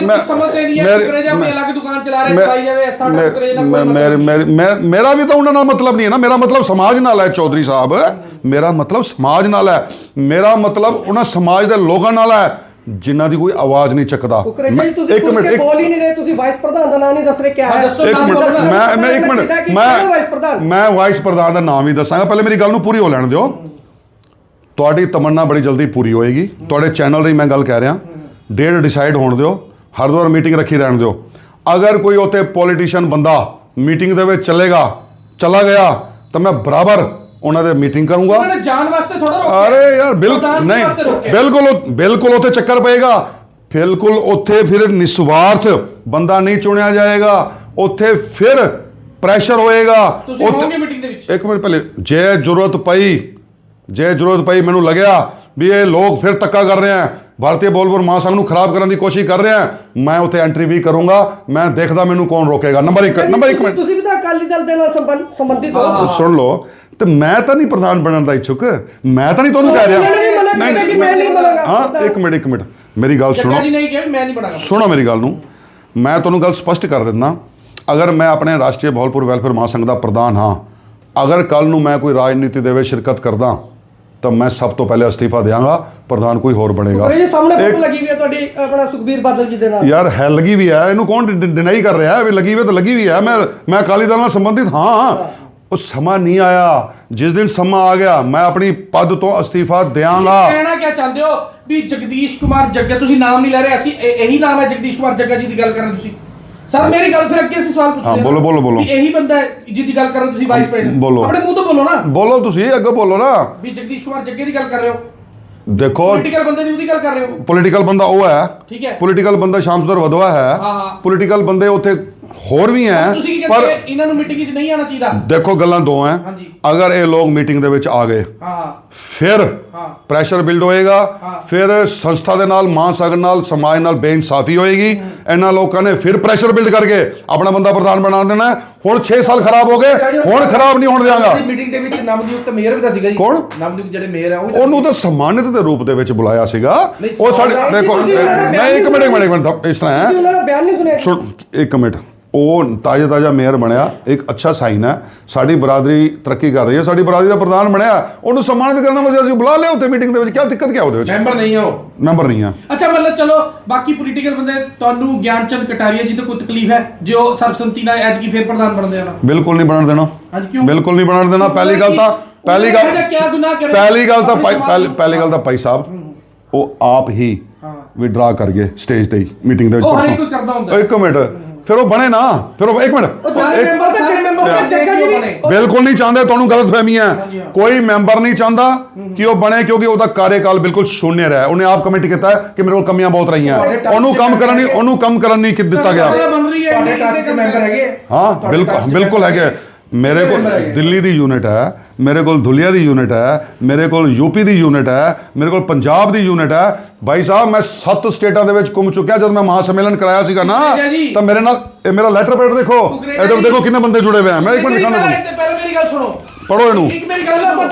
ਮੈਂ ਸਮਝਦੇ ਨਹੀਂ ਹੈ ਮੇਰੇ- ਕੁਕਰੇਜਾ ਆਪਣੀ ਮੈਂ- ਅਲੱਗ ਦੁਕਾਨ ਚਲਾ ਰਿਹਾ ਮੈਂ- ਚਲਾਈ ਜਾਵੇ ਸਾਡਾ ਮੈਂ- ਕੁਕਰੇਜਾ ਮੈਂ- ਮੇਰੇ। ਮੇਰੇ- ਮੈਂ- ਮੇਰਾ ਵੀ ਤਾਂ ਉਹਨਾਂ ਨਾਲ ਮਤਲਬ ਨਹੀਂ ਹੈ ਨਾ। ਮੇਰਾ ਮਤਲਬ ਸਮਾਜ ਨਾਲ ਹੈ ਚੌਧਰੀ ਸਾਹਿਬ। ਮੇਰਾ ਮਤਲਬ ਸਮਾਜ ਨਾਲ ਹੈ। ਮੇਰਾ ਮਤਲਬ ਉਹਨਾਂ ਸਮਾਜ ਦੇ ਲੋਕਾਂ ਨਾਲ ਹੈ ਜਿਨ੍ਹਾਂ ਦੀ ਕੋਈ ਆਵਾਜ਼ ਨਹੀਂ ਚੱਕਦਾ। ਮੈਂ- ਇੱਕ ਮਿੰਟ ਬੋਲ ਹੀ ਨਹੀਂ ਰਹੇ ਤੁਸੀਂ ਵਾਈਸ ਪ੍ਰਧਾਨ ਦਾ ਨਾਮ ਨਹੀਂ ਦੱਸ ਰਹੇ ਕਿਆ ਹਾਂ, ਇੱਕ ਮਿੰਟ। ਮੈਂ ਮੈਂ ਇੱਕ ਮਿੰਟ। ਵਾਈਸ ਮੈਂ ਪ੍ਰਧਾਨ? ਮੈਂ ਵਾਈਸ ਪ੍ਰਧਾਨ ਦਾ ਨਾਮ ਹੀ ਦੱਸਾਂਗਾ। ਪਹਿਲੇ ਮੇਰੀ ਗੱਲ ਨੂੰ ਪੂਰੀ ਹੋ ਲੈਣ ਦਿਓ। ਤੁਹਾਡੀ ਤਮੰਨਾ ਬੜੀ ਜਲਦੀ ਪੂਰੀ ਹੋਏਗੀ। ਤੁਹਾਡੇ ਚੈਨਲ ਰਹੀ ਮੈਂ ਗੱਲ ਕਹਿ ਰਿਹਾ। ਡੇਟ ਡਿਸਾਈਡ ਹੋਣ ਦਿਓ। ਹਰ ਮੀਟਿੰਗ ਰੱਖੀ ਰਹਿਣ ਦਿਓ। ਅਗਰ ਕੋਈ ਉੱਥੇ ਪੋਲੀਟੀਸ਼ੀਅਨ ਬੰਦਾ ਮੀਟਿੰਗ ਦੇ ਵਿੱਚ ਚੱਲੇਗਾ ਚਲਾ ਗਿਆ ਤਾਂ ਮੈਂ ਬਰਾਬਰ ਉਹਨਾਂ ਦੇ ਮੀਟਿੰਗ ਕਰੂੰਗਾ। ਉਹਨਾਂ ਨੇ ਜਾਣ ਵਾਸਤੇ ਥੋੜਾ ਰੋਕਿਆ ਅਰੇ ਯਾਰ ਬਿਲਕੁਲ ਨਹੀਂ। ਬਿਲਕੁਲ ਬਿਲਕੁਲ ਉੱਥੇ ਚੱਕਰ ਪਏਗਾ। ਬਿਲਕੁਲ ਉੱਥੇ ਫਿਰ ਨਿਸਵਾਰਥ ਬੰਦਾ ਨਹੀਂ ਚੁਣਿਆ ਜਾਏਗਾ। ਉੱਥੇ ਫਿਰ ਪ੍ਰੈਸ਼ਰ ਹੋਏਗਾ। ਤੁਸੀਂ ਹੋਵੋਗੇ ਮੀਟਿੰਗ ਦੇ ਵਿੱਚ? ਇੱਕ ਮਿੰਟ ਪਹਿਲੇ ਜੇ ਜ਼ਰੂਰਤ ਪਈ ਜੇ ਜ਼ਰੂਰਤ ਪਈ ਮੈਨੂੰ ਲੱਗਿਆ ਵੀ ਇਹ ਲੋਕ ਫਿਰ ਤੱਕਾ ਕਰ ਰਹੇ ਆ। ਭਾਰਤੀ ਬੋਲਪੁਰ ਮਹਾਸੰਘ ਨੂੰ ਖਰਾਬ ਕਰਨ ਦੀ ਕੋਸ਼ਿਸ਼ ਕਰ ਰਹੇ ਆ। ਮੈਂ ਉੱਥੇ ਐਂਟਰੀ ਵੀ ਕਰੂੰਗਾ। ਮੈਂ ਦੇਖਦਾ ਮੈਨੂੰ ਕੌਣ ਰੋਕੇਗਾ। Number 1 number 1 minute. ਤੁਸੀਂ ਵੀ ਤਾਂ ਅਕਾਲੀ ਦਲ ਦੇ ਨਾਲ ਸੰਬੰਧ- ਸੰਬੰਧਿਤ ਹੋ। ਸੁਣ ਲਓ। ਤੇ ਮੈਂ ਤਾਂ ਨਹੀਂ ਪ੍ਰਧਾਨ ਬਣਨ ਦਾ ਇੱਛੁਕ। ਮੈਂ ਤਾਂ ਨਹੀਂ ਤੁਹਾਨੂੰ ਕਹਿ ਰਿਹਾ। ਨਹੀਂ ਬਣਾਂਗਾ ਹਾਂ ਇੱਕ ਮਿੰਟ ਇੱਕ ਮਿੰਟ। ਮੇਰੀ ਗੱਲ ਸੁਣੋ। ਜੀ ਨਹੀਂ ਕਿਹਾ ਵੀ ਮੈਂ ਨਹੀਂ ਬਣਾਗਾ। ਸੁਣੋ ਮੇਰੀ ਗੱਲ ਨੂੰ। ਮੈਂ ਤੁਹਾਨੂੰ ਗੱਲ ਸਪਸ਼ਟ ਕਰ ਦਿੰਦਾ। ਅਗਰ ਮੈਂ ਆਪਣੇ ਰਾਸ਼ਟਰੀ ਭੌਲਪੁਰ ਵੈਲਫੇਅਰ ਮਹਾਸੰਘ ਦਾ ਪ੍ਰਧਾਨ ਹਾਂ ਅਗਰ ਕੱਲ ਨੂੰ ਮੈਂ ਕੋਈ ਰਾਜਨੀਤੀ ਦੇ ਵਿੱਚ ਸ਼ਿਰਕਤ ਕਰਦਾ ਤਾਂ ਮੈਂ ਸਭ ਤੋਂ ਪਹਿਲੇ ਅਸਤੀਫਾ ਦਿਆਂਗਾ ਪ੍ਰਧਾਨ ਕੋਈ ਹੋਰ ਬਣੇਗਾ। ਕੁਕਰੇਜਾ ਸਾਹਮਣੇ ਫੋਟੋ ਲੱਗੀ ਹੋਈ ਹੈ ਤੁਹਾਡੀ ਆਪਣਾ ਸੁਖਬੀਰ ਬਾਦਲ ਜੀ ਦੇ ਨਾਲ। ਯਾਰ ਹੈ ਲੱਗੀ ਵੀ ਹੈ ਇਹਨੂੰ ਕੌਣ ਡਿਨਾਈ ਕਰ ਰਿਹਾ ਹੈ? ਵੀ ਲੱਗੀ ਵੀ ਹੈ ਤਾਂ ਲੱਗੀ ਵੀ ਹੈ। ਮੈਂ ਮੈਂ ਅਕਾਲੀ ਦਲ ਨਾਲ ਸੰਬੰਧਿਤ ਹਾਂ। ਉਹ ਸਮਾਂ ਨਹੀਂ ਆਇਆ। ਜਿਸ ਦਿਨ ਸਮਾਂ ਆ ਗਿਆ ਮੈਂ ਆਪਣੀ ਪਦ ਤੋਂ ਅਸਤੀਫਾ ਦਿਆਂਗਾ। ਕਹਿਣਾ ਕੀ ਚਾਹੁੰਦੇ ਹੋ? ਵੀ ਜਗਦੀਸ਼ ਕੁਮਾਰ ਜੱਗਾ ਤੁਸੀਂ ਨਾਮ ਨਹੀਂ ਲੈ ਰਹੇ ਅਸੀਂ ਇਹ- ਇਹੀ ਨਾਮ ਹੈ ਜਗਦੀਸ਼ ਕੁਮਾਰ ਜੱਗਾ ਜੀ ਦੀ ਗੱਲ ਕਰ ਰਹੇ ਤੁਸੀਂ। ਸਰ ਮੇਰੀ ਗੱਲ ਫਿਰ ਅੱਗੇ ਅਸੀਂ ਸਵਾਲ ਪੁੱਛਦੇ ਹਾਂ, ਬੋਲੋ, ਬੋਲੋ, ਬੋਲੋ। ਵੀ ਇਹੀ ਬੰਦਾ ਹੈ ਜਿਹਦੀ ਗੱਲ ਕਰ ਰਹੇ ਹੋ ਤੁਸੀਂ ਵਾਈਸ ਪ੍ਰੈਜ਼ੀਡੈਂਟ। ਆਪਣੇ ਮੂੰਹ ਤੋਂ ਬੋਲੋ ਨਾ। ਬੋਲੋ ਤੁਸੀਂ ਅੱਗੇ ਬੋਲੋ ਨਾ। ਵੀ ਜਗਦੀਸ਼ ਕੁਮਾਰ ਜੱਗੇ ਦੀ ਗੱਲ ਕਰ ਰਹੇ ਹੋ। ਦੇਖੋ। ਪੋਲੀਟੀਕਲ ਬੰਦੇ ਦੀ ਉਹਦੀ ਗੱਲ ਕਰ ਰਹੇ ਹੋ। ਪੋਲੀਟੀਕਲ ਬੰਦਾ ਉਹ ਹੈ। ਠੀਕ ਹੈ। ਪੋਲੀਟੀਕਲ ਬੰਦਾ ਸ਼ਾਮ ਸੁੰਦਰ ਵਦਵਾ ਹੈ। ਹਾਂ, ਹਾਂ। ਪੋਲੀਟੀਕਲ ਬੰਦੇ ਉੱਥੇ ਹੋਰ ਵੀ ਹੈ ਤੁਸੀਂ ਕੀ ਪਰ ਇਹਨਾਂ ਨੂੰ ਮੀਟਿੰਗ 'ਚ ਨਹੀਂ ਆਉਣਾ ਚਾਹੀਦਾ। ਦੇਖੋ ਗੱਲਾਂ ਦੋ ਹੈ। ਹਾਂਜੀ। ਅਗਰ ਇਹ ਲੋਕ ਮੀਟਿੰਗ ਦੇ ਵਿੱਚ ਆ ਗਏ ਹਾਂ। ਫਿਰ ਹਾਂ। ਪ੍ਰੈਸ਼ਰ ਬਿਲਡ ਹੋਏਗਾ। ਫਿਰ ਸੰਸਥਾ ਦੇ ਨਾਲ ਮਾਂ ਸੰਗ ਨਾਲ ਸਮਾਜ ਨਾਲ ਬੇਇਨਸਾਫੀ ਹੋਏਗੀ। ਇਹਨਾਂ ਲੋਕਾਂ ਨੇ ਫਿਰ ਪ੍ਰੈਸ਼ਰ ਬਿਲਡ ਕਰਕੇ ਆਪਣਾ ਬੰਦਾ ਪ੍ਰਧਾਨ ਬਣਾ ਦੇਣਾ। ਹੁਣ 6 ਸਾਲ ਖਰਾਬ ਹੋ ਗਏ ਹੁਣ ਖਰਾਬ ਨਹੀਂ ਹੋਣ ਦਿਆਂਗਾ। ਮੀਟਿੰਗ ਦੇ ਵਿੱਚ ਨਵਨਿਯੁਕਤ ਮੇਅਰ ਵੀ ਤਾਂ ਸੀਗਾ ਜੀ। ਕੌਣ? ਨਵਨਿਯੁਕਤ ਜਿਹੜੇ ਮੇਅਰ ਆ ਉਹ ਉਹਨੂੰ ਤਾਂ ਸਨਮਾਨਿਤ ਦੇ ਰੂਪ ਦੇ ਵਿੱਚ ਬੁਲਾਇਆ ਸੀਗਾ। ਉਹ ਸਾਡੇ ਦੇਖੋ ਨਹੀਂ ਇੱਕ ਮਿੰਟ ਇੱਕ ਮਿੰਟ ਇਸ ਤਰ੍ਹਾਂ ਹੈ। ਬਿਆਨ ਨਹੀਂ ਸੁਣਿਆ। ਸੁਣ ਇੱਕ ਮਿੰਟ। ਉਹ ਤਾਜ਼ਾ ਤਾਜ਼ਾ ਮੇਅਰ ਬਣਿਆ ਇੱਕ ਅੱਛਾ ਸਾਈਨ ਹੈ। ਸਾਡੀ ਬਰਾਦਰੀ ਤਰੱਕੀ ਕਰ ਰਹੀ ਹੈ। ਸਾਡੀ ਬਰਾਦਰੀ ਦਾ ਪ੍ਰਧਾਨ ਬਣਿਆ। ਉਹਨੂੰ ਸਨਮਾਨਿਤ ਕਰਨ ਵਜੇ ਅਸੀਂ ਬੁਲਾ ਲਿਆ ਉੱਥੇ ਮੀਟਿੰਗ ਦੇ ਵਿੱਚ। ਕੀ ਦਿੱਕਤ ਕੀ ਉਹਦੇ ਵਿੱਚ? ਮੈਂਬਰ ਨਹੀਂ ਆ ਉਹ। ਨੰਬਰ ਨਹੀਂ ਹੈ। ਅੱਛਾ ਮਤਲਬ ਚਲੋ ਬਾਕੀ ਪੋਲੀਟੀਕਲ ਬੰਦੇ ਤੁਹਾਨੂੰ ਗਿਆਨਚੰਦ ਕਟਾਰੀਆ ਜੀ ਤੋਂ ਕੋਈ ਤਕਲੀਫ ਹੈ? ਜੋ ਸਰਬਸੰਮਤੀ ਨਾਲ ਐਤਕੀ ਫੇਰ ਪ੍ਰਧਾਨ ਬਣਦੇ ਆ ਬਿਲਕੁਲ ਨਹੀਂ ਬਣਨ ਦੇਣਾ। ਹਾਂਜੀ ਕਿਉਂ? ਬਿਲਕੁਲ ਨਹੀਂ ਬਣਨ ਦੇਣਾ। ਪਹਿਲੀ ਗੱਲ ਤਾਂ ਪਹਿਲੀ ਗੱਲ? ਪਹਿਲੀ ਗੱਲ ਤਾਂ ਪਹਿਲੀ ਗੱਲ ਤਾਂ ਭਾਈ ਸਾਹਿਬ ਉਹ ਆਪ ਹੀ। ਵਿਡਰਾ ਕਰ ਗਏ ਸਟੇਜ ਤੇ ਹੀ ਮੀਟਿੰਗ ਦੇ ਵਿੱਚ ਉਹ ਪਰਸੋਂ। ਇੱਕ ਮਿੰਟ। ਫਿਰ ਉਹ ਬਣੇ ਨਾ ਫਿਰ ਉਹ ਇੱਕ ਮਿੰਟ। ਇੱਕ- ਮੈਂਬਰ ਤਾਂ ਮੈਂਬਰ ਜੱਗਾ ਜੀ ਬਿਲਕੁਲ ਨਹੀਂ ਚਾਹੁੰਦੇ ਤੁਹਾਨੂੰ ਗਲਤਫਹਿਮੀ ਹੈ। ਕੋਈ ਮੈਂਬਰ ਨਹੀਂ ਚਾਹੁੰਦਾ ਕਿ ਉਹ ਬਣੇ ਕਿਉਂਕਿ ਉਹਦਾ ਕਾਰਜਕਾਲ ਬਿਲਕੁਲ ਸ਼ੂਨਿਆ ਰਿਹਾ ਉਹਨੇ ਆਪ ਕਮਿਟ ਕੀਤਾ ਹੈ ਕਿ ਮੇਰੇ ਕੋਲ ਕਮੀਆਂ ਬਹੁਤ ਰਹੀਆਂ। ਉਹਨੂੰ ਕੰਮ ਕਰਨ ਨਹੀਂ। ਉਹਨੂੰ ਕੰਮ ਕਰਨ ਨਹੀਂ ਕਿ ਦਿੱਤਾ ਗਿਆ? ਹੈ ਤੁਹਾਡੇ ਇੰਨੇ ਟੱਚ ਚ ਮੈਂਬਰ ਹੈਗੇ। ਆ? ਹਾਂ ਤੁਹਾਡੇ ਬਿਲਕੁਲ ਬਿਲਕੁਲ ਹੈਗੇ। ਮੇਰੇ ਕੋਲ। ਦਿੱਲੀ ਦੀ ਯੂਨਿਟ ਹੈ ਮੇਰੇ ਕੋਲ ਧੁਲੀਆ ਦੀ ਯੂਨਿਟ ਹੈ ਮੇਰੇ ਕੋਲ ਯੂਪੀ ਦੀ ਯੂਨਿਟ ਹੈ ਮੇਰੇ ਕੋਲ ਪੰਜਾਬ ਦੀ ਯੂਨਿਟ ਹੈ। ਭਾਈ ਸਾਹਿਬ ਮੈਂ ਸੱਤ ਸਟੇਟਾਂ ਦੇ ਵਿੱਚ ਘੁੰਮ ਚੁੱਕਿਆ ਜਦ ਮੈਂ ਮਹਾ ਸੰਮੇਲਨ ਕਰਾਇਆ ਸੀਗਾ ਨਾ। ਤਾਂ ਮੇਰੇ ਨਾਲ ਇਹ ਮੇਰਾ ਲੈਟਰ ਪੈਡ ਦੇਖੋ। ਇਹਦੇ। ਦੇਖੋ ਕਿੰਨੇ ਬੰਦੇ ਜੁੜੇ ਹੋਏ ਆ। ਮੈਂ ਇੱਕ ਮਿੰਟ ਗੱਲ- ਤੁਹਾਨੂੰ। ਪਹਿਲਾਂ ਮੇਰੀ ਗੱਲ ਸੁਣੋ। ਪੜੋ ਇਹਨੂੰ। ਇੱਕ ਮੇਰੀ ਗੱਲ ਸੁਣੋ।